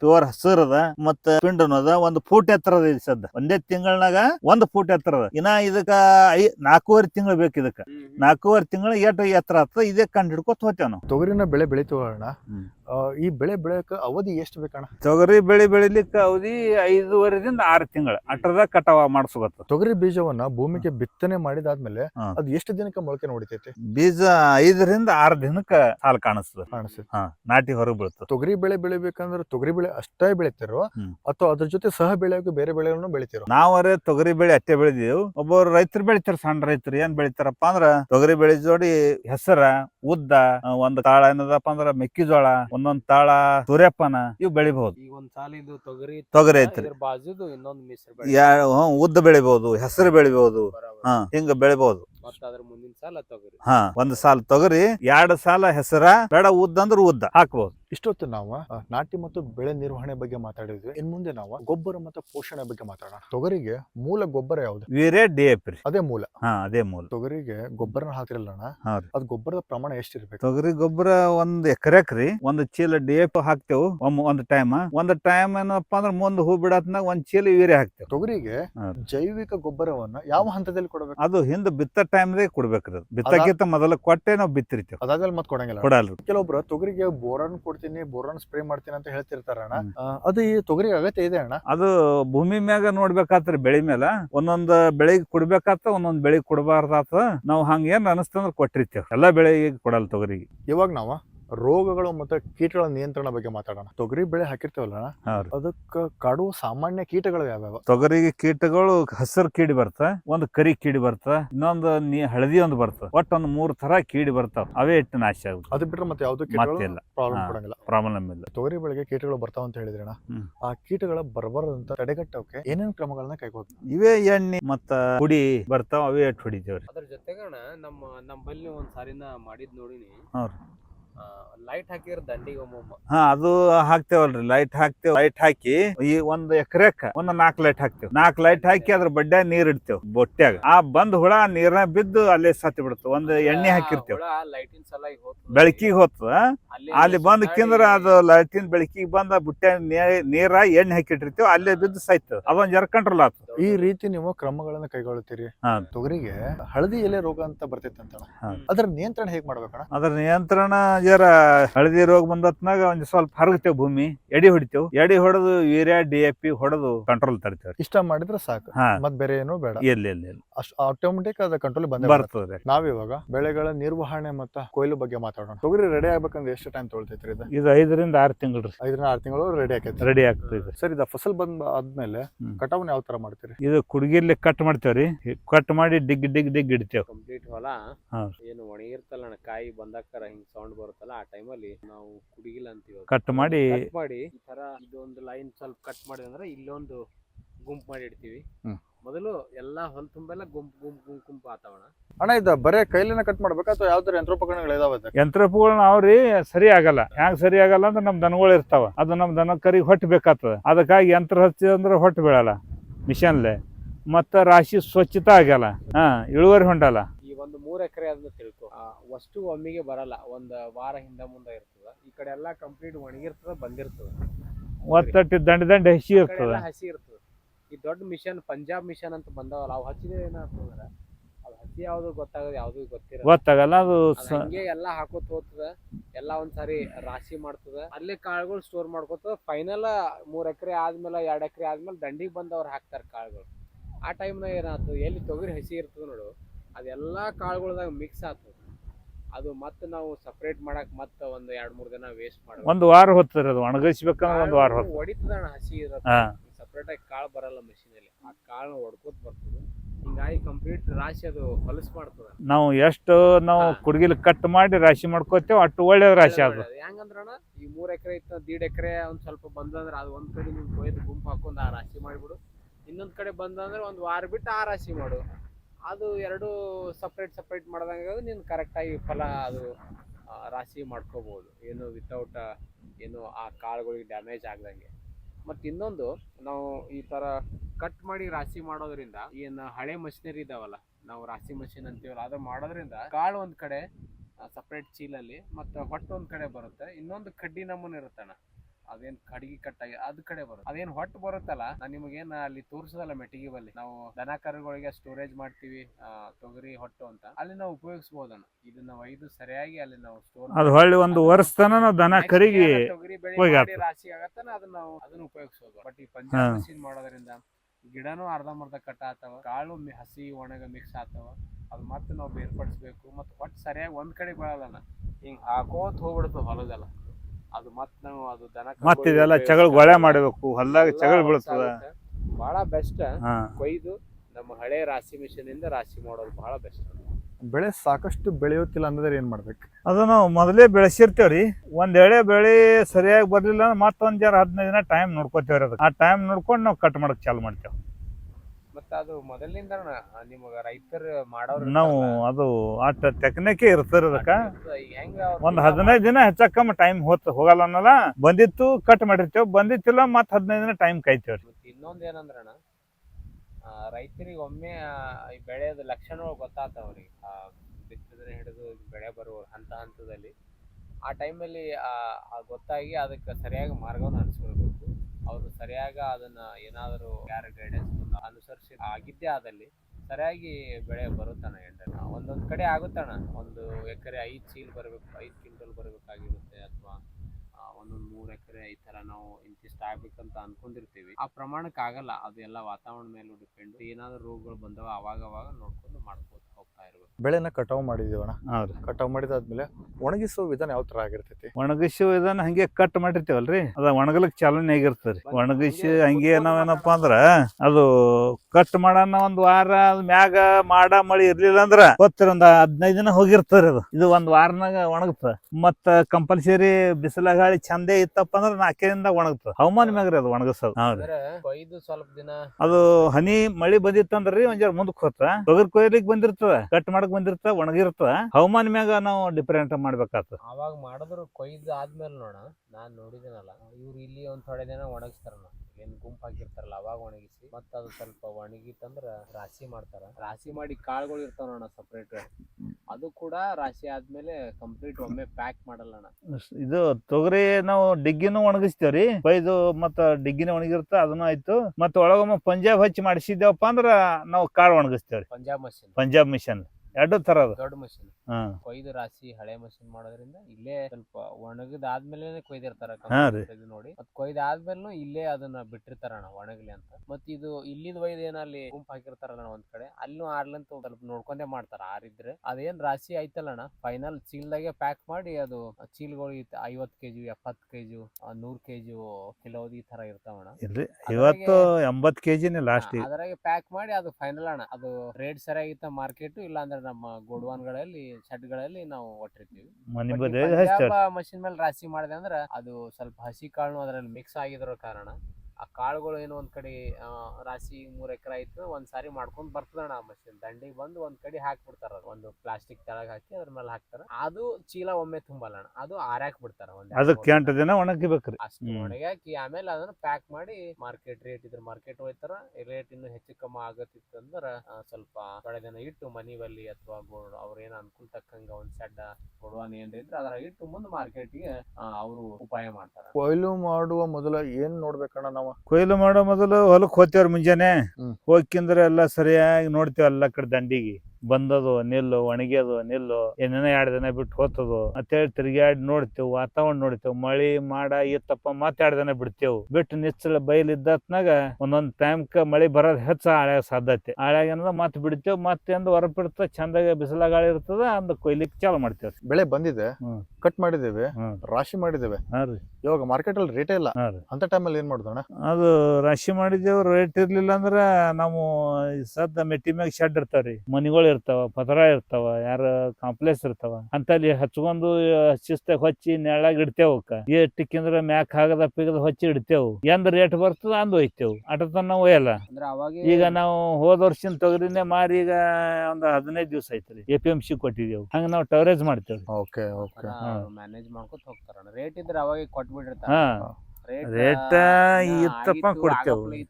ಪ್ಯೂರ್ ಹಸಿರದ ಮತ್ತ ಪಿಂಡ್ ಅದ ಒಂದು ಫೂಟ್ ಎತ್ತರದ ಇದೆ ಸದ್ದ. ಒಂದೇ ತಿಂಗಳನಾಗ ಒಂದು ಫೂಟ್ ಎತ್ತರದ ಇನ್ನ ಇದಕ್ಕ ಐ ನಾಲ್ಕೂವರೆ ತಿಂಗಳು ಬೇಕು ಇದಕ್ಕ. ನಾಲ್ಕೂವರೆ ತಿಂಗಳು ಎಟ್ಟು ಎತ್ತರ ಆಗ್ತದ ಇದೇ ಕಂಡು ಹಿಡ್ಕೊತ ಹೋಗ್ತೇವ್ ನಾವು. ತೊಗರಿನ ಬೆಳೆ ಬೆಳಿತೀವಣ್ಣ. ಈ ಬೆಳೆ ಬೆಳೆಯಕ್ಕೆ ಅವಧಿ ಎಷ್ಟು ಬೇಕಣ್ಣ? ತೊಗರಿ ಬೆಳೆ ಬೆಳಿಲಿಕ್ಕೆ ಅವಧಿ ಐದೂವರೆದಿಂದ ಆರು ತಿಂಗಳು. ಅಟ್ರದ ಕಟಾವ ಮಾಡಿಸ್ಕೊತ ತೊಗರಿ ಬೀಜವನ್ನ ಭೂಮಿಗೆ ಬಿತ್ತನೆ ಮಾಡಿದಾದ್ಮೇಲೆ. ಅದು ಎಷ್ಟು ದಿನಕ್ಕೆ ಮೊಳಕೆ ನೋಡಿತೈತಿ? ಬೀಜ ಐದರಿಂದ ಆರು ದಿನಕ್ಕೆ ಹಾಲು ಕಾಣಿಸ್ತದೆ. ಕಾಣಿಸ್ತದೆ ನಾಟಿ ಹೊರಗೆ ಬೀಳುತ್ತೆ. ತೊಗರಿ ಬೆಳೆ ಬೆಳಿಬೇಕಂದ್ರೆ ತೊಗರಿ ಬೆಳೆ ಅಷ್ಟೇ ಬೆಳಿತಿರೋ ಅಥವಾ ಅದ್ರ ಜೊತೆ ಸಹ ಬೆಳೆಯಾಗಿ ಬೇರೆ ಬೆಳೆಗಳನ್ನು ಬೆಳಿತಿರೋ? ನಾವರೇ ತೊಗರಿ ಬೆಳೆ ಅಟ್ಟೆ ಬೆಳೆದಿವಿ ಒಬ್ಬರು ರೈತರು ಬೆಳಿತಾರ ಸಣ್ಣ ರೈತರು ಏನ್ ಬೆಳಿತಾರಪ್ಪ ಅಂದ್ರ ತೊಗರಿ ಬೆಳೆ ಜೋಡಿ ಹೆಸರ ಉದ್ದ ಒಂದು ಕಾಳ ಏನದಪ್ಪ ಅಂದ್ರ ಮೆಕ್ಕೆಜೋಳ ಒಂದೊಂದ್ ತಾಳ ಸೂರ್ಯಪ್ಪನ ಇವ್ ಬೆಳಿಬಹುದು ಈಗ ಒಂದ್ ಸಾಲ ಇದು ತೊಗರಿ ತೊಗರಿ ಐತ್ರಿ. ಬಾಜು ಬಾಜುದು ಇನ್ನೊಂದ್ ಮಿಶ್ರ ಯಾ ಹ್ಮ್, ಉದ್ದ ಬೆಳಿಬಹುದು ಹೆಸರು ಬೆಳಿಬಹುದು. ಹಾ ಹಿಂಗ ಬೆಳಿಬಹುದು ಮುಂದಿನ ಸಾಲ ತೊಗರಿ. ಹಾ ಒಂದ್ ಸಾಲ ತೊಗರಿ ಎರಡ್ ಸಾಲ ಹೆಸರ ಬೇಡ ಉದ್ದ ಅಂದ್ರೆ ಉದ್ದ ಹಾಕ್ಬಹುದು ಇಷ್ಟೊತ್ತು ನಾವು ನಾಟಿ ಮತ್ತು ಬೆಳೆ ನಿರ್ವಹಣೆ ಬಗ್ಗೆ ಮಾತಾಡಿದ್ವಿ. ಇನ್ ಮುಂದೆ ನಾವು ಗೊಬ್ಬರ ಮತ್ತು ಪೋಷಣೆ ಬಗ್ಗೆ ಮಾತಾಡೋಣ. ತೊಗರಿಗೆ ಮೂಲ ಗೊಬ್ಬರ ಯಾವ್ದು? ವೀರೇ ಡಿ ಎ ಪಿ ಅದೇ ಮೂಲ. ಹಾ ಅದೇ ಮೂಲ. ತೊಗರಿಗೆ ಗೊಬ್ಬರ ಹಾಕಿರಲ್ಲಣ್ಣ. ಅದ್ ಗೊಬ್ಬರದ ಪ್ರಮಾಣ ಎಷ್ಟಿರ್ಬೇಕು? ತೊಗರಿ ಗೊಬ್ಬರ ಒಂದ್ ಎಕರೆಕ್ ರೀ ಒಂದ್ ಚೀಲ ಡಿ ಎಫ್ ಹಾಕ್ತೇವ್ ಒಮ್ಮೆ ಒಂದ್ ಟೈಮ್. ಒಂದ್ ಟೈಮ್ ಏನಪ್ಪಾ ಅಂದ್ರೆ ಮುಂದ್ ಹೂ ಬಿಡತ್ನಾಗ ಒಂದ್ ಚೀಲ ಯೂರಿಯಾ ಹಾಕ್ತೇವೆ. ತೊಗರಿಗೆ ಜೈವಿಕ ಗೊಬ್ಬರವನ್ನ ಯಾವ ಹಂತದಲ್ಲಿ ಕೊಡಬೇಕು? ಅದು ಹಿಂದ್ ಬಿತ್ತ ಟೈಮ್ದೇ ಕೊಡ್ಬೇಕ್ರಿ ಬಿತ್ತಕ್ಕಿಂತ ಮೊದಲ ಕೊಟ್ಟೆ ನಾವು ಬಿತ್ತಿರ್ತೇವ್. ಅದಾದ್ಮೇಲೆ ಮತ್ತೆ ಕೊಡಂಗಿಲ್ಲ ಕೊಡಲ್ರಿ ಕೆಲವೊಬ್ರು ತೊಗರಿಗೆ ಬೋರನ್ ಕೊಡ್ತೀನಿ ಬೋರನ್ ಸ್ಪ್ರೇ ಮಾಡ್ತೀನಿ ಅಂತ ಹೇಳ್ತಿರ್ತಾರ ಅಣ್ಣ. ಅದು ಈ ತೊಗರಿ ಅಗತ್ಯ ಇದೆ ಅಣ್ಣ? ಅದು ಭೂಮಿ ಮ್ಯಾಗ ನೋಡ್ಬೇಕಾತ್ರಿ ಬೆಳಿ ಮೇಲ ಒಂದೊಂದ್ ಬೆಳಿಗ್ ಕೊಡ್ಬೇಕಾತ ಒಂದೊಂದ್ ಬೆಳಿಗ್ ಕೊಡಬಾರ್ದಾತ. ನಾವ್ ಹಂಗ ಏನ್ ಅನಸ್ತಂದ್ರ ಕೊಟ್ಟಿರ್ತೇವೆ. ಎಲ್ಲಾ ಬೆಳೆಗೆ ಕೊಡಲ್ಲ ತೊಗರಿಗೆ. ಇವಾಗ ನಾವು? ರೋಗಗಳು ಮತ್ತು ಕೀಟಗಳ ನಿಯಂತ್ರಣ ಬಗ್ಗೆ ಮಾತಾಡೋಣ. ತೊಗರಿ ಬೆಳೆ ಹಾಕಿರ್ತೇವಲ್ಲ ಅದಕ್ಕೆ ಕಾಡುವ ಸಾಮಾನ್ಯ ಕೀಟಗಳು ಯಾವ್ಯಾವ? ತೊಗರಿಗೆ ಕೀಟಗಳು ಹಸಿರು ಕೀಡಿ ಬರ್ತ ಒಂದು ಕರಿ ಕೀಡಿ ಬರ್ತ ಇನ್ನೊಂದು ನೀ ಹಳದಿ ಒಂದು ಬರ್ತ. ಒಟ್ಟು ಒಂದು ಮೂರು ತರ ಕೀಡಿ ಬರ್ತಾವ. ಅವೇ ಇಟ್ಟು ನಾಶ ಆಗುತ್ತೆ ಅದು ಬಿಟ್ರೆ ಮತ್ತೆ ಯಾವ್ದು ಪ್ರಾಬ್ಲಮ್ ಕೊಡಂಗಿಲ್ಲ. ಪ್ರಾಬ್ಲಮ್ ಇಲ್ಲ. ತೊಗರಿ ಬೆಳೆಗೆ ಕೀಟಗಳು ಬರ್ತಾವ ಅಂತ ಹೇಳಿದ್ರಣ್ಣ. ಆ ಕೀಟಗಳ ಬರಬಾರದಂತ ತಡೆಗಟ್ಟೋಕೆ ಏನೇನ್ ಕ್ರಮಗಳನ್ನ ಕೈಗೊಳ್ತ ಇವೇ ಎಣ್ಣೆ ಮತ್ತ ಹುಡಿ ಬರ್ತಾವ ಅವೇ ಇಟ್ಟು ಹೊಡಿತೇವ್ರಿ. ಅದ್ರ ಜೊತೆಗಣ ನಮ್ಮ ನಮ್ಮಲ್ಲಿ ಒಂದ್ ಸಾರಿನ ಮಾಡಿದ್ ನೋಡಿನಿ. ಲೈಟ್ ಹಾಕಿದ್ರೆ ದಂಡಿಗೆ ಹಾ ಅದು ಹಾಕ್ತೇವಲ್ರಿ ಲೈಟ್ ಹಾಕ್ತೇವ್ ಲೈಟ್ ಹಾಕಿ ಈ ಒಂದ್ ಎಕರೆಕ ಒಂದ್ ನಾಲ್ಕ್ ಲೈಟ್ ಹಾಕ್ತೇವ್. ನಾಲ್ಕ್ ಲೈಟ್ ಹಾಕಿ ಅದ್ರ ಬಡ್ಡ್ಯಾಗ ನೀರ್ ಇಡ್ತೇವ್ ಬೊಟ್ಟ್ಯಾಗ. ಆ ಬಂದ್ ಹುಳ ನೀರ್ನ ಬಿದ್ದು ಅಲ್ಲೇ ಸತ್ತಿ ಬಿಡ್ತು ಒಂದ್ ಎಣ್ಣೆ ಹಾಕಿರ್ತೇವ್. ಲೈಟಿನ ಹೊತ್ತ ಬೆಳಕಿಗೆ ಹೋಗ್ತದ? ಅಲ್ಲಿ ಬಂದ್ ಕಿಂದ್ರ ಅದು ಲೈಟಿನ ಬೆಳಕಿಗೆ ಬಂದ ಬುಟ್ಟ್ಯಾಗ ನೀ- ನೀರ ಎಣ್ಣೆ ಹಾಕಿಟ್ಟಿರ್ತೇವ್ ಅಲ್ಲೇ ಬಿದ್ದು ಸಾಯ್ತದ. ಅದೊಂದ್ ಜರ ಕಂಟ್ರೋಲ್ ಆತ ಈ ರೀತಿ ನೀವು ಕ್ರಮಗಳನ್ನ ಕೈಗೊಳ್ಳುತ್ತೀರಿ. ತೊಗರಿಗೆ ಹಳದಿ ಎಲೆ ರೋಗ ಅಂತ ಬರ್ತೈತೆ ಅಂತ ಅದ್ರ ನಿಯಂತ್ರಣ ಹೇಗ್ ಮಾಡ್ಬೇಕಣ್ಣ? ಅದ್ರ ನಿಯಂತ್ರಣ ಜರ ಹಳದಿ ರೋಗ ಬಂದತ್ನಾಗ ಒಂದ್ ಸ್ವಲ್ಪ ಹರಗ್ತೇವ್ ಭೂಮಿ ಎಡಿ ಹೊಡಿತೇವ್. ಎಡಿ ಹೊಡೆದು ಯೂರಿಯಾ ಡಿ ಎ ಪಿ ಹೊಡೆದು ಕಂಟ್ರೋಲ್ ತರ್ತೇವ್ರಿ. ಇಷ್ಟ ಮಾಡಿದ್ರೆ ಸಾಕು. ಹಾ. ಮತ್ ಬೇರೆ ಏನು ಬೇಡ. ಇಲ್ಲ ಅಷ್ಟು ಆಟೋಮೆಟಿಕ್ ಅದ ಕಂಟ್ರೋಲ್ ಬಂದೇ ಬರ್ತದೆ ನಾವ್ ನಾವಿವಾಗ ಬೆಳೆಗಳ ನಿರ್ವಹಣೆ ಮತ್ತ ಕೊಯ್ಲು ಬಗ್ಗೆ ಮಾತಾಡೋಣ. ತೊಗರಿ ರೆಡಿ ಆಗ್ಬೇಕಂದ್ರೆ ಎಷ್ಟು ಟೈಮ್ ತೊಗೊಳ್ತೈತ್ರಿ ಇದು? ಇದು ಐದರಿಂದ ಆರು ತಿಂಗಳು ಐದರಿಂದ ಆರು ತಿಂಗಳು ರೆಡಿ ಆಕೈತಿ ರೆಡಿ ಆಗ್ತದೆ ಸರ್ ಇದ ಫಸಲ್ ಬಂದ್ ಆದ್ಮೇಲೆ ಕಟಾವ್ ಕಟಾವ್ನ ಯಾವ ತರ ಮಾಡ್ತೀರಿ? ಇದು ಕುಡ್ಗಿರ್ಲಿ ಕಟ್ ಮಾಡ್ತೇವ್ರಿ ಕಟ್ ಮಾಡಿ ಡಿಗ್ ಡಿಗ್ ಡಿಗ್ ಇಡ್ತೇವ್. ಕಂಪ್ಲೀಟ್ ಹೊಲ. ಹಾ. ಏನು ಒಣಗಿರ್ತಲ್ಲ ಅಣ್ಣ ಕಾಯಿ ಬಂದಾಕರ ಹಿಂಗ್ ಸೌಂಡ್ ಬರುತ್ತಲ್ಲ ಆ ಟೈಮಲ್ಲಿ ನಾವು ಕುಡಿಗಿಲ್ಲ ಅಂತೀವಿ ಕಟ್ ಮಾಡಿ ಕಟ್ ಮಾಡಿ ಈ ತರ ಇದೊಂದು ಲೈನ್ ಸ್ವಲ್ಪ ಕಟ್ ಮಾಡಿ ಅಂದ್ರೆ ಇಲ್ಲೊಂದು ಗುಂಪು ಮಾಡಿ ಇಡ್ತೀವಿ ಹ್ಮ್. ಮೊದಲು ಎಲ್ಲಾ ಹೊಲ ತುಂಬೆಲ್ಲ ಗುಂಪು ಗುಂಪು ಗುಂಪು ಗುಂಪು ಆತಾವಣ. ಅಣ್ಣ ಇದ ಬರೇ ಕೈಲಿನ ಕಟ್ ಮಾಡ್ಬೇಕಾ ಅಥವಾ ಯಾವ್ದಾರ ಯಂತ್ರೋಪಕರಣಗಳು ಇದಾವೆ ಯಂತ್ರೋಪಕರಣ ಅವ್ರಿ ಸರಿ ಆಗಲ್ಲ. ಹ್ಯಾಂಗ ಸರಿ ಆಗಲ್ಲ ಅಂದ್ರೆ ನಮ್ ದನಗಳು ಇರ್ತಾವ. ಅದು ನಮ್ ದನ ಕರಿ ಹೊಟ್ಟು ಬೇಕಾಗ್ತದ. ಅದಕ್ಕಾಗಿ ಯಂತ್ರ ಹಚ್ಚಿ ಅಂದ್ರೆ ಹೊಟ್ಟು ಬೀಳಲ್ಲ ಮಿಷನ್ಲೆ. ಮತ್ತ ರಾಶಿ ಸ್ವಚ್ಛತಾ ಆಗ್ಯಲ್ಲ. ಹಾ ಇಳುವರಿ ಹೊಂಡಲ್ಲ. ಒಂದು ಮೂರು ಎಕರೆ ಅದನ್ನ ತಿಳ್ಕೊ. ಆ, ಅಷ್ಟು ಒಮ್ಮಿಗೆ ಬರಲ್ಲ ಒಂದ್ ವಾರ ಹಿಂದ ಮುಂದೆ ಇರ್ತದ. ಈ ಕಡೆ ಎಲ್ಲಾ ಕಂಪ್ಲೀಟ್ ಒಣಗಿರ್ತದ ಬಂದಿರ್ತದ. ಒತ್ತಟ್ಟಿ ದಂಡ ದಂಡ ಹಸಿ ಈ ಕಡೆ ಇರ್ತದ. ಎಲ್ಲ ಹಸಿ ಇರ್ತದ. ಈ ದೊಡ್ಡ ಮಿಷನ್ ಪಂಜಾಬ್ ಮಿಷನ್ ಅಂತ ಬಂದವಲ್ಲ ಅವು ಹಚ್ಚಿದ್ರೆ ಏನಾಗ್ತದ ಅವು ಹಸಿ ಯಾವ್ದು ಗೊತ್ತಾಗದ ಯಾವ್ದು ಗೊತ್ತಿರಲ್ಲ. ಗೊತ್ತಾಗಲ್ಲ ಅದು ಅದ್ ಸ- ಹಂಗೆ ಎಲ್ಲಾ ಹಾಕೋತ ಹೋಗ್ತದ ಎಲ್ಲಾ ಒಂದ್ಸಾರಿ ರಾಶಿ ಮಾಡ್ತದ. ಅಲ್ಲಿ ಕಾಳುಗಳು ಸ್ಟೋರ್ ಮಾಡ್ಕೋತದ. ಫೈನಲ್ ಮೂರ್ ಎಕರೆ ಆದ್ಮೇಲೆ ಎರಡ್ ಎಕರೆ ಆದ್ಮೇಲೆ ದಂಡಿಗೆ ಬಂದವ್ರು ಹಾಕ್ತಾರೆ ಹಾಕ್ತಾರ ಕಾಳುಗಳು. ಆ ಟೈಮ್ನಾಗ ಏನಾಗ್ತದ ಎಲ್ಲಿ ತೊಗರಿ ಹಸಿ ಇರ್ತದ ನೋಡು. ಅದೆಲ್ಲಾ ಕಾಳುಗಳ್ದಾಗ ಮಿಕ್ಸ್ ಆತು. ಅದು ಮತ್ತೆ ನಾವು ಸಪ್ರೇಟ್ ಮಾಡಕ್ ಮತ್ತೆ ಒಂದು ಎರಡ್ ಮೂರ್ ದಿನ ವೇಸ್ಟ್ ಮಾಡಿ ಒಂದು ವಾರ ಹೊತ್ತದ್ರಿ ಅದು ಒಣಗಿಸ್ಬೇಕಂದ್ರೆ ಒಂದು ವಾರ ಹೊತ್ತು. ಹೊಡಿತದ ಹಸಿ ಇರತ್ತೆ. ಹಾ. ಸಪ್ರೇಟ್ ಆಗಿ ಕಾಳು ಬರಲ್ಲ machine ಅಲ್ಲಿ. ಆ ಕಾಳನ್ನ ಹೊಡ್ಕೋತ ಬರ್ತದೆ. ಹಿಂಗಾಗಿ ಕಂಪ್ಲೀಟ್ ರಾಶಿ ಅದು ಹೊಲಸ್ ಮಾಡ್ತದ. ನಾವು ಎಷ್ಟು ನಾವು ಹಾ. ಕುಡ್ಗಿಲ್ ಕಟ್ ಮಾಡಿ ರಾಶಿ ಮಾಡ್ಕೋತೇವೆ ಅಷ್ಟು ಒಳ್ಳೆ ರಾಶಿ ಅದು ಹೆಂಗಂದ್ರಣ ಹೆಂಗಂದ್ರಣ್ಣ ಈ ಮೂರ್ ಎಕರೆ ಇತ್ತು ದೀಡ್ ಎಕರೆ ಒಂದ್ ಸ್ವಲ್ಪ ಬಂದಂದ್ರ ಅದು ಒಂದ್ ಕಡೆ ನೀವು ಕೊಯ್ದು ಗುಂಪು ಹಾಕೊಂಡು ಆ ರಾಶಿ ಮಾಡಿಬಿಡು. ಇನ್ನೊಂದ್ ಕಡೆ ಬಂದಂದ್ರೆ ಒಂದ್ ವಾರ ಬಿಟ್ಟು ಆ ರಾಶಿ ಮಾಡು. ಅದು ಎರಡು ಸಪ್ರೇಟ್ ಸಪ್ರೇಟ್ ಮಾಡ್ದಂಗೆ ನೀನು ಕರೆಕ್ಟಾಗಿ ಫಲ ಅದು ರಾಶಿ ಮಾಡ್ಕೋಬೋದು. ಏನು ವಿತೌಟ್ ಏನು ಆ ಕಾಳುಗಳಿಗೆ ಡ್ಯಾಮೇಜ್ ಆಗ್ದಂಗೆ. ಮತ್ತು ಇನ್ನೊಂದು, ನಾವು ಈ ಥರ ಕಟ್ ಮಾಡಿ ರಾಶಿ ಮಾಡೋದ್ರಿಂದ ಏನು ಹಳೆ ಮಷಿನರಿ ಇದಾವಲ್ಲ, ನಾವು ರಾಶಿ ಮಷಿನ್ ಅಂತೀವಲ್ಲ, ಅದು ಮಾಡೋದ್ರಿಂದ ಕಾಳು ಒಂದು ಕಡೆ ಸಪ್ರೇಟ್ ಚೀಲಲ್ಲಿ ಮತ್ತು ಹೊಟ್ಟು ಒಂದು ಕಡೆ ಬರುತ್ತೆ. ಇನ್ನೊಂದು ಕಡ್ಡಿ ನಮೂನೆ ಇರುತ್ತಣ್ಣ. ಅದೇನ್ ಕಡ್ಗಿ ಕಟ್ಟಾಗಿ ಅದ್ ಕಡೆ ಬರುತ್ತೆ. ಅದೇನ್ ಹೊಟ್ಟು ಬರುತ್ತಲ್ಲ ನಾನು ನಿಮಗೇನ್ ಅಲ್ಲಿ ತೋರಿಸೋದಲ್ಲ ಮೆಟ್ಟಿಗೆ ಬಲ್ಲಿ. ನಾವು ದನ ಕರುಗಳಿಗೆ ಸ್ಟೋರೇಜ್ ಮಾಡ್ತೀವಿ ತೊಗರಿ ಹೊಟ್ಟು ಅಂತ. ಅಲ್ಲಿ ನಾವು ಉಪಯೋಗಿಸಬಹುದ ಇದನ್ನ ಒಯ್ದು ಸರಿಯಾಗಿ ಅಲ್ಲಿ ನಾವು ಸ್ಟೋರ್ ಅದು ಹೊಳ್ಳಿ ಒಂದು ವರ್ಷತನ ನಾವು ದನ ಕರಿಗೆ ತೊಗರಿ ಬೆಳೆ ರಾಶಿ ಆಗತ್ತಾನ ಅದನ್ನ ನಾವು ಅದನ್ನ ಉಪಯೋಗಿಸಬಹುದು ಬಟ್ ಈ ಪಂಜಾಬ್ ಮಷೀನ್ ಮಾಡೋದ್ರಿಂದ ಗಿಡನೂ ಅರ್ಧಂಬರ್ಧ ಕಟ್ ಆತವ ಕಾಳು ಹಸಿ ಒಣಗ ಮಿಕ್ಸ್ ಆತವ ಅದು ಮತ್ತೆ ನಾವು ಬೇರ್ಪಡಿಸ್ಬೇಕು. ಮತ್ತೆ ಒಟ್ಟು ಸರಿಯಾಗಿ ಒಂದ್ ಕಡೆ ಬೆಳಲ್ಲ ಹಿಂಗ್ ಹಾಕೋತ್ ಹೋಗ್ಬಿಡ್ತದ ಹೊಲದೆಲ್ಲ. ಅದು ಮತ್ತೆ ನಾವು ಅದು ದನ ಮತ್ತ ಇದೆಲ್ಲ ಚಗಳ ಗೊಳೆ ಮಾಡಬೇಕು. ಹೊಲ್ದಾಗ ಚಗಳ ಬೀಳ್ತದ. ಬಹಳ ಬೆಸ್ಟ್. ಹಾ. ಕೊಯ್ದು ನಮ್ಮ ಹಳೆ ರಾಶಿ ಮಿಷನ್ ಇಂದ ರಾಶಿ ಮಾಡೋದು ಬಹಳ ಬೆಸ್ಟ್. ಬೆಳೆ ಸಾಕಷ್ಟು ಬೆಳೆಯುತ್ತಿಲ್ಲ ಅಂದ್ರೆ ಏನ್ ಮಾಡ್ಬೇಕು? ಅದನ್ನ ನಾವು ಮೊದಲೇ ಬೆಳೆಸಿರ್ತೇವ್ರಿ ಒಂದ್ ಎಳೆ ಬೆಳೆ ಸರಿಯಾಗಿ ಬರ್ಲಿಲ್ಲ ಅಂದ್ರೆ ಮತ್ತೊಂದ್ ಜರ ಹದಿನೈದು ದಿನ ಟೈಮ್ ನೋಡ್ಕೋತೇವ್ರಿ ಅದಕ್ಕೆ. ಆ ಟೈಮ್ ನೋಡ್ಕೊಂಡು ನಾವು ಕಟ್ ಮಾಡಕ್ ಚಾಲು ಮಾಡ್ತೇವೆ. ಮತ್ತೆ ಅದು ಮೊದಲಿಂದ ನಿಮಗ ರೈತರು ಮಾಡೋರು ನಾವು ಅದು ಆ ಟೆಕ್ನಿಕೇ ಇರ್ತದ ಅದಕ್ಕ ಹೆಂಗ ಒಂದ್ ಹದಿನೈದು ದಿನ ಹೆಚ್ಚ ಕಮ್ಮಿ ಟೈಮ್ ಹೋತ್ ಹೋಗಲ್ಲ ಅನ್ನಲ್ಲ. ಬಂದಿತ್ತು ಕಟ್ ಮಾಡಿರ್ತೇವ್ ಬಂದಿತ್ತಿಲ್ಲ ಮತ್ತೆ ಹದಿನೈದು ದಿನ ಟೈಮ್ ಕಾಯ್ತೇವ್ರಿ. ಮತ್ತೆ ಇನ್ನೊಂದ್ ಏನಂದ್ರಣ್ಣ ರೈತರಿಗೆ ಒಮ್ಮೆ ಬೆಳೆಯದ ಲಕ್ಷಣಗಳು ಗೊತ್ತಾತ ಅವ್ರಿಗೆ ಆ, ಬಿತ್ತಿದ್ರೆ ಹಿಡಿದು ಬೆಳೆ ಬರುವ ಹಂತ ಹಂತದಲ್ಲಿ. ಆ ಟೈಮಲ್ಲಿ ಗೊತ್ತಾಗಿ ಅದಕ್ಕೆ ಸರಿಯಾಗಿ ಮಾರ್ಗವನ್ನು ಅನುಸರಿಸಬೇಕು ಅವರು ಸರಿಯಾಗಿ ಅದನ್ನ ಏನಾದರೂ ಯಾರ ಗೈಡೆನ್ಸ್ ಅನುಸರಿಸಿ ಆಗಿದ್ದೇ ಆದಲ್ಲಿ ಸರಿಯಾಗಿ ಬೆಳೆ ಬರುತ್ತಣ್ಣ ಎಂಡ ಒಂದೊಂದು ಕಡೆ ಆಗುತ್ತಣ್ಣ. ಒಂದು ಎಕರೆ ಐದು ಚೀಲ್ ಬರಬೇಕು, ಐದು ಕ್ವಿಂಟಲ್ ಬರಬೇಕಾಗಿರುತ್ತೆ ಅಥವಾ ಒಂದೊಂದು ಮೂರು ಎಕರೆ ಈ ತರ ನಾವು ಇಂತಿಷ್ಟು ಆಗ್ಬೇಕಂತ ಅನ್ಕೊಂಡಿರ್ತೀವಿ. ಆ ಪ್ರಮಾಣಕ್ಕೆ ಆಗಲ್ಲ ಅದು ವಾತಾವರಣ ಮೇಲೂ ಡಿಪೆಂಡ್ ಏನಾದ್ರು ರೋಗಗಳು ಬಂದವ ಅವಾಗ ಅವಾಗ ನೋಡ್ಕೊಂಡು ಇರ್ಬೇಕು ಬೆಳೆನ ಕಟಾವು ಮಾಡಿದೀವಣ್ಣ ಹೌದು. ಕಟಾವ್ ಮಾಡಿದಾದ್ಮೇಲೆ ಒಣಗಿಸುವ ವಿಧಾನ ಯಾವ ತರ ಆಗಿರ್ತೈತಿ? ಒಣಗಿಸುವ ವಿಧಾನ ಹಂಗೆ ಕಟ್ ಮಾಡಿರ್ತೇವಲ್ರಿ? ಅದ ಒಣಗಲಕ್ ಚಾಲನೆ ಆಗಿರ್ತದ್ರಿ ಒಣಗಿಸಿ ಹಂಗೆ ನಾವೇನಪ್ಪಾ ಅಂದ್ರ ಅದು ಕಟ್ ಮಾಡೋಣ ಒಂದ್ ವಾರ ಅದ್ ಮ್ಯಾಗ ಮಾಡ ಮಳಿ ಇರ್ಲಿಲ್ಲ ಅಂದ್ರ ಗೊತ್ತಿರ ಒಂದ್ ಹದಿನೈದು ದಿನ ಹೋಗಿರ್ತದ್ರಿ ಅದು. ಇದು ಒಂದ್ ವಾರನಾಗ ಒಣಗತ್ತ ಮತ್ತ ಕಂಪಲ್ಸರಿ ಬಿಸಿಲ ಗಾಳಿ ಚಂದ ಇತ್ತಪ್ಪ ಅಂದ್ರೆ ನಾಲ್ಕರಿಂದ ಒಣಗತ್ತ ಹವಾಮಾನ ಮ್ಯಾಗ್ರಿ ಅದು ಒಣಗಿಸೋದು. ಹೌದ್ರಿ ಕೊಯ್ದು ಸ್ವಲ್ಪ ದಿನ ಅದು ಹನಿ ಮಳಿ ಬಂದಿತ್ತಂದ್ರಿ ಒಂದ್ ಜರ ಮುಂದಕ್ಕೆ ಹೋತ ತೊಗರ್ ಕೊಯ್ಲಿಕ್ ಬಂದಿರ್ತದ. ಕಟ್ ಮಾಡಕ್ ಬಂದಿರ್ತ ಒಣಗಿರ್ತ ಹವಾಮಾನ ಮ್ಯಾಗ ನಾವು ಡಿಫರೆಂಟ್ ಮಾಡ್ಬೇಕಾಗ್ತದ ಅವಾಗ ಮಾಡಿದ್ರು ಕೊಯ್ದು ಆದ್ಮೇಲೆ ನೋಡ ನಾನ್ ನೋಡಿದನಲ್ಲ ಇವ್ರು ಇಲ್ಲಿ ಒಂದ್ ಥೋಡೆ ದಿನ ಒಣಗಿಸ್ತಾರ ಏನ್ ಗುಂಪ್ ಹಾಕಿರ್ತಾರಲ್ಲ ಅವಾಗ ಒಣಗಿಸಿ ಮತ್ತ ಅದು ಸ್ವಲ್ಪ ಒಣಗಿತ್ತಂದ್ರ ರಾಶಿ ಮಾಡ್ತಾರ. ರಾಶಿ ಮಾಡಿ ಕಾಳುಗಳು ಇರ್ತಾವ ನೋಡ ಸಪ್ರೇಟ್ ಅದು ಕೂಡ ರಾಶಿ ಆದ್ಮೇಲೆ ಕಂಪ್ಲೀಟ್ ಒಮ್ಮೆ ಪ್ಯಾಕ್ ಮಾಡಲ್ಲ ಅಣ್ಣ. ಇದು ತೊಗರಿ ನಾವು ಡಿಗ್ಗಿನೂ ಒಣಗಿಸ್ತೇವ್ರಿ ಕೊಯ್ದು ಮತ್ತ ಡಿಗ್ಗಿನ ಒಣಗಿರ್ತ ಅದನ್ನು ಆಯ್ತು. ಮತ್ತ ಒಳಗೊಮ್ಮೆ ಪಂಜಾಬ್ ಹಚ್ಚಿ ಮಾಡಿಸಿದ್ದೇವಪ್ಪ ಅಂದ್ರ ನಾವು ಕಾಳು ಒಣಗಿಸ್ತೇವ್ರಿ ಪಂಜಾಬ್ ಮಿಷನ್ ಪಂಜಾಬ್ ಮಿಷನ್ ಎರಡು ತರ ಅದ. ದೊಡ್ಡ ಮಷಿನ್ ಕೊಯ್ದು ರಾಶಿ ಹಳೆ ಮಷಿನ್ ಮಾಡೋದ್ರಿಂದ ಇಲ್ಲೇ ಸ್ವಲ್ಪ ಒಣಗಿದ ಆದ್ಮೇಲೆ ಕೊಯ್ದಿರ್ತಾರ ಹಾ ರೀ. ಇದು ನೋಡಿ. ಮತ್ ಕೊಯ್ದ ಆದ್ಮೇಲೆ ಇಲ್ಲೇ ಅದನ್ನ ಬಿಟ್ಟಿರ್ತಾರ ಅಣ್ಣ ಒಣಗಲಿ ಅಂತ. ಮತ್ ಇದು ಇಲ್ಲಿದ್ ಒಯ್ದ ಏನ ಅಲ್ಲಿ ಗುಂಪು ಹಾಕಿರ್ತಾರಲ್ಲ ಒಂದ್ ಕಡೆ ಅಲ್ಲೂ ಆರ್ಲಂತ ಸ್ವಲ್ಪ ನೋಡ್ಕೊಂಡೆ ಮಾಡ್ತಾರ. ಆರಿದ್ರೆ ಅದೇನ್ ರಾಶಿ ಐತಲ್ಲಣ್ಣ ಫೈನಲ್ ಚೀಲ್ದಾಗೆ ಪ್ಯಾಕ್ ಮಾಡಿ ಅದು ಚೀಲ್ಗಳು ಐವತ್ ಕೆಜಿ ಎಪ್ಪತ್ ಕೆಜಿ ನೂರ್ ಕೆಜಿ ಕಿಲೋ ಈ ತರ ಇರ್ತಾವಣ್ಣ. ಇಲ್ರಿ ಇವತ್ತು ಎಂಬತ್ ಕೆಜಿನೇ ಲಾಸ್ಟ್ ಅದರಾಗೆ ಪ್ಯಾಕ್ ಮಾಡಿ ಅದು ಫೈನಲ್ ಅಣ್ಣ. ಅದು ರೇಟ್ ಸರಿಯಾಗಿತ್ತ ಮಾರ್ಕೆಟ್ ಇಲ್ಲ ಅಂದ್ರೆ ನಮ್ಮ ಗೋಡ್ವಾನ್ಗಳಲ್ಲಿ ಶೆಡ್ಗಳಲ್ಲಿ ನಾವು ಒಟ್ಟಿರ್ತೀವಿ. ಮನೆ ಬದಿ ಮಷಿನ್ ಮೇಲೆ ರಾಶಿ ಮಾಡಿದೆ ಅಂದ್ರೆ ಅದು ಸ್ವಲ್ಪ ಹಸಿ ಕಾಳು ಅದ್ರಲ್ಲಿ ಮಿಕ್ಸ್ ಆಗಿದ್ರ ಕಾರಣ. ಆ ಕಾಳುಗಳು ಏನು ಒಂದ್ ಕಡೆ ರಾಶಿ ಮೂರು ಎಕರೆ ಆಯ್ತು ಒಂದ್ ಸಾರಿ ಮಾಡ್ಕೊಂಡ್ ಬರ್ತದಣ್ಣ ಆ ಮಷಿನ್. ದಂಡಿಗೆ ಬಂದು ಒಂದ್ ಕಡೆ ಹಾಕ್ಬಿಡ್ತಾರ ಬಿಡ್ತಾರ ಒಂದು ಪ್ಲಾಸ್ಟಿಕ್ ಕೆಳಗ್ ಹಾಕಿ ಅದ್ರ ಮೇಲೆ ಹಾಕ್ತಾರ. ಅದು ಚೀಲ ಒಮ್ಮೆ ತುಂಬಲ್ಲಣ್ಣ ಅದು ಆರ್ಯಾಕ್ ಬಿಡ್ತಾರ ಒಂದ್ ಎಂಟು ದಿನ. ಒಣಗಿಬೇಕ್ರಿ. ಅಷ್ಟು. ಒಣಗಾಕಿ ಆಮೇಲೆ ಅದನ್ನ ಪ್ಯಾಕ್ ಮಾಡಿ ಮಾರ್ಕೆಟ್ ರೇಟ್ ಇದ್ರ ಮಾರ್ಕೆಟ್ ಹೋಯ್ತಾರ. ರೇಟ್ ಇನ್ನು ಹೆಚ್ಚು ಕಮ್ಮಿ ಆಗತ್ತಿತ್ತು ಅಂದ್ರ ಸ್ವಲ್ಪ ಥೊಡೆ ದಿನ ಇಟ್ಟು ಮನಿ ಬಲ್ಲಿ ಅಥವಾ ಅವ್ರ ಏನ್ ಅನ್ಕೂಲ ತಕ್ಕಂಗ ಒಂದ್ ಸೆಡ್ ಕೊಡುವಾನ ಏನ್ರಿ ಇದ್ರೆ ಅದ್ರ ಇಟ್ಟು ಮುಂದೆ ಮಾರ್ಕೆಟ್ಗೆ ಅವರು ಉಪಾಯ ಮಾಡ್ತಾರ. ಕೊಯ್ಲು ಮಾಡುವ ಮೊದಲ ಏನ್ ನೋಡ್ಬೇಕಣ್ಣ ನಾವು? ಕೊಯ್ಲು ಮಾಡೋ ಮೊದಲು ಹೊಲಕ್ ಹೋಗ್ತೇವ್ರಿ ಮುಂಜಾನೆ. ಹ್ಮ್. ಹೋಗ್ಕಿಂದ್ರ ಎಲ್ಲ ಸರಿಯಾಗಿ ನೋಡ್ತೇವೆ ಎಲ್ಲ ಕಡೆ ದಂಡಿಗೆ. ಬಂದದು ನಿಲ್ಲು ಒಣಗ್ಯದು ನಿಲ್ಲು ಏನೇನೋ ಎರಡ್ ದಿನ ಬಿಟ್ಟು ಹೋತದು ಅಂತೇಳಿ ತಿರ್ಗ್ಯಾಡಿ ನೋಡ್ತೇವ್ ವಾತಾವರಣ ನೋಡ್ತೇವ್ ಮಳಿ ಮಾಡ ಇತ್ತಪ್ಪ ಮತ್ ಎರಡ್ ದಿನ ಬಿಡ್ತೇವ್. ಬಿಟ್ಟು ನಿಚ್ಚಲ ಬೈಲ್ ಇದ್ದತ್ನಾಗ ಒಂದೊಂದ್ ಟೈಮ್ಕ ಮಳಿ ಬರೋದ್ ಹೆಚ್ಚ ಆಳ್ಯಾಗ ಸಾಧ್ಯತೆ. ಆಳ್ಯಾಗ ಏನದ ಮತ್ತ್ ಬಿಡ್ತೇವ್ ಮತ್ತೆ ಅಂದ್ ಹೊರಪಿಡ್ತ ಚಂದಾಗ ಬಿಸಿಲ ಗಾಳಿ ಇರ್ತದ ಅಂದ ಕೊಯ್ಲಿಕ್ಕೆ ಚಾಲು ಮಾಡ್ತೇವ್ರಿ ಬೆಳೆ ಬಂದಿದೆ ಹ್ಮ್. ಕಟ್ ಮಾಡಿದ್ದೇವೆ ಹ್ಮ್. ರಾಶಿ ಮಾಡಿದ್ದೇವೆ. ಹಾ ರೀ. ಇವಾಗ ಮಾರ್ಕೆಟ್ ಅಲ್ಲಿ ರೇಟೇ ಇಲ್ಲ. ಹಾ ರೀ. ಅಂತ ಟೈಮಲ್ಲಿ ಏನ್ ಮಾಡೋದಣ್ಣ? ಅದು ರಾಶಿ ಮಾಡಿದೇವ್ ರೇಟ್ ಇರ್ಲಿಲ್ಲ ಅಂದ್ರ ನಾವು ಈ ಸದ್ದ ಮೆಟ್ಟಿ ಮ್ಯಾಗ ಶೆಡ್ ಇರ್ತಾವ್ರಿ. ಮನಿಗಳು ಇರ್ತಾವ ಪದರ ಇರ್ತಾವ ಯಾರ ಕಾಂಪ್ಲೆಕ್ಸ್ ಇರ್ತಾವ ಅಂತಲ್ಲಿ ಹಚ್ಕೊಂಡು ಶಿಸ್ತಾಗ ಹೊಚ್ಚಿ ನೆಳಾಗ ಇಡ್ತೇವ ಅವಕ್ಕ. ಎಟ್ಟಿಕ್ಕಿಂದ್ರ ಮ್ಯಾಕ್ ಹಾಗದ ಪಿಗದ ಹೊಚ್ಚಿ ಇಡ್ತೇವೆ. ಎಂದ ರೇಟ್ ಬರ್ತದ ಅಂದ್ ಒಯ್ತೇವು. ಅಟತನ ನಾವು ಒಯ್ಯಲ್ಲ. ಅಂದ್ರೆ ಅವಾಗ ಈಗ ನಾವು ಹೋದ ವರ್ಷಿನ ತೊಗರಿನೇ ಮಾರಿ ಈಗ ಒಂದ್ ಹದಿನೈದು ದಿವಸ ಐತ್ರಿ ಎ ಪಿ ಎಂ ಸಿ ಕೊಟ್ಟಿದೇವ್. ಹಂಗ ನಾವು ಟವರೇಜ್ ಮಾಡ್ತೇವ್ ಓಕೆ ಓಕೆ. ಮ್ಯಾನೇಜ್ ಮಾಡ್ಕೊತ ಹೋಗ್ತಾರ. ರೇಟ್ ಇದ್ರೆ ಅವಾಗ ಕೊಟ್ಬಿಟ್ಟಿರ್ತಾರ. ಹಾ. ರೇಟ್ ಇತ್ತಪ್ಪ ಕೊಡ್ತೇವೆ.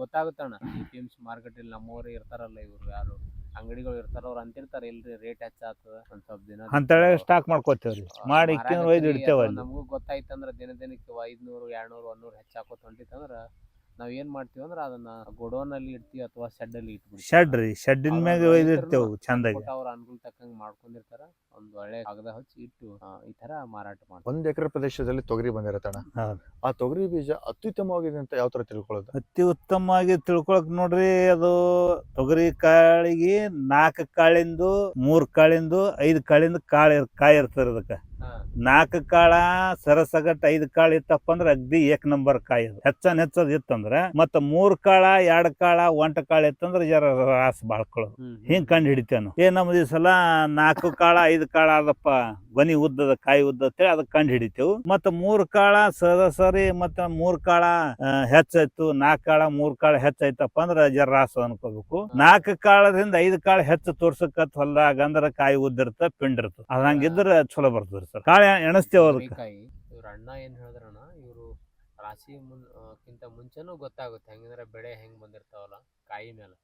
ಗೊತ್ತಾಗುತ್ತಣ್ಣ. A P M C market ಇಲ್ಲಿ ನಮ್ಮವ್ರು ಇರ್ತಾರಲ್ಲ ಇವ್ರು ಯಾರು. ಅಂಗಡಿಗಳು ಇರ್ತಾರ ಅವ್ರು ಅಂತಿರ್ತಾರ ಇಲ್ರಿ ರೇಟ್ ಹೆಚ್ಚಾಗ್ತದ ಒಂದ್ ಸ್ವಲ್ಪ ದಿನ ಅಂತೇಳಿ ಸ್ಟಾಕ್ ಮಾಡ್ಕೋತೇವ್ರಿ. ಮಾಡಿ ಒಯ್ದು ನಮಗೂ ಗೊತ್ತಾಯ್ತಂದ್ರ ದಿನ ದಿನಕ್ಕೆ ಐದ್ನೂರು ಎರಡ್ನೂರು ಒಂದ್ನೂರು ಹೆಚ್ಚಾಕೋತ ಹೊಂಟಿತ್ತಂದ್ರ ನಾವ್ ಏನ್ ಮಾಡ್ತೀವಿ ಅಂದ್ರ ಅದನ್ನ ಗೋಡೌನ್ ಅಲ್ಲಿ ಇಡ್ತೀವಿ ಅಥವಾ ಶೆಡ್ ಅಲ್ಲಿ ಇಟ್ಬಿಡ್ತೀವಿ. ಶೆಡ್ ರೀ ಶೆಡ್ಡಿನ ಮ್ಯಾಗ ಇರ್ತೇವ್ ಚಂದಾಗಿ. ಅವ್ರ ಅನುಕೂಲ ತಕ್ಕಂಗ್ ಮಾಡ್ಕೊಂಡಿರ್ತಾರ. ಒಂದ್ ಒಳ್ಳೆ ಕಾಗದ ಹಚ್ಚಿ ಇಟ್ಟು ಆ, ಈ ತರ ಮಾರಾಟ ಮಾಡ್ತಾರೆ ಒಂದ್ ಎಕರೆ ಪ್ರದೇಶದಲ್ಲಿ ತೊಗರಿ ಬಂದಿರತ್ತಣ್ಣ. ಹೌದು. ಆ ತೊಗರಿ ಬೀಜ ಅತ್ಯುತ್ತಮವಾಗಿದೆ ಅಂತ ಯಾವ ತರ ತಿಳ್ಕೊಳ್ಳೋದು ಅತಿ ಉತ್ತಮವಾಗಿ ತಿಳ್ಕೊಳಕ್ ನೋಡ್ರಿ ಅದು ತೊಗರಿ ಕಾಳಿಗೆ ನಾಲ್ಕು ಕಾಳಿಂದು ಮೂರ್ ಕಾಳಿಂದು ಐದು ಕಾಳಿಂದ ಕಾಳು ಇರ್- ಕಾಯಿ ಇರ್ತದ ಅದಕ್ಕ. ನಾಲ್ಕು ಕಾಳ ಸರಸಗಟ್ ಐದು ಕಾಳು ಇತ್ತಪ್ಪ ಅಂದ್ರೆ ಅಗ್ದಿ ಏಕ್ ನಂಬರ್ ಕಾಯಿ ಅದು. ಹೆಚ್ಚನ್ ಹೆಚ್ಚದ್ ಇತ್ತಂದ್ರ ಮತ್ತ ಮೂರ್ ಕಾಳ ಎರಡ್ ಕಾಳ ಒಂಟ ಕಾಳ ಇತ್ತಂದ್ರ ಜರ ರಾಸ್ ಬಾಳ್ಕೊಳ್ಳೋದು ಹಿಂಗ್ ಕಂಡು ಹಿಡಿತೇವ್ ನಾವು ಏ ನಮ್ದು ಈ ಸಲ ನಾಲ್ಕು ಕಾಳ ಐದು ಕಾಳ ಆದಪ್ಪ ಗೊನಿ ಉದ್ದದ ಕಾಯಿ ಉದ್ದ ಅಂತೇಳಿ ಅದಕ್ಕೆ ಕಂಡು ಹಿಡಿತೇವು. ಮತ್ತ ಮೂರ್ ಕಾಳ ಸರಸರಿ ಮತ್ತ ಮೂರ್ ಕಾಳ ಹೆಚ್ಚಾಯ್ತು. ನಾಲ್ಕು ಕಾಳ ಮೂರ್ ಕಾಳ ಹೆಚ್ಚಾಯ್ತಪ್ಪ ಅಂದ್ರ ಜರ ರಾಸ ಅನ್ಕೋಬೇಕು. ನಾಲ್ಕು ಕಾಳದಿಂದ ಐದು ಕಾಳ ಹೆಚ್ಚು ತೋರ್ಸಕತ್ ಹೊಲ್ದಾಗ ಅಂದ್ರ ಕಾಯಿ ಉದ್ದಿರ್ತ ಪಿಂಡಿರ್ತ ಇರ್ತದ. ಅದ್ ಹಂಗಿದ್ರ ಚಲೋ ಬರ್ತದ್ರಿ. ಸರ್. ಕಾಳ ಎಣಸ್ತೇವ ಅದಕ್ಕೆ ಇವ್ರ ಅಣ್ಣ ಏನ್ ಹೇಳಿದ್ರಣ್ಣ ಇವರು ರಾಶಿ ಮುನ್ ಆ, ಕಿಂತ ಮುಂಚೆನೂ ಗೊತ್ತಾಗುತ್ತೆ ಹೆಂಗಂದ್ರೆ ಬೆಳೆ ಹೆಂಗ್ ಬಂದಿರ್ತಾವಲ್ಲ ಕಾಯಿ ಮೇಲೆ.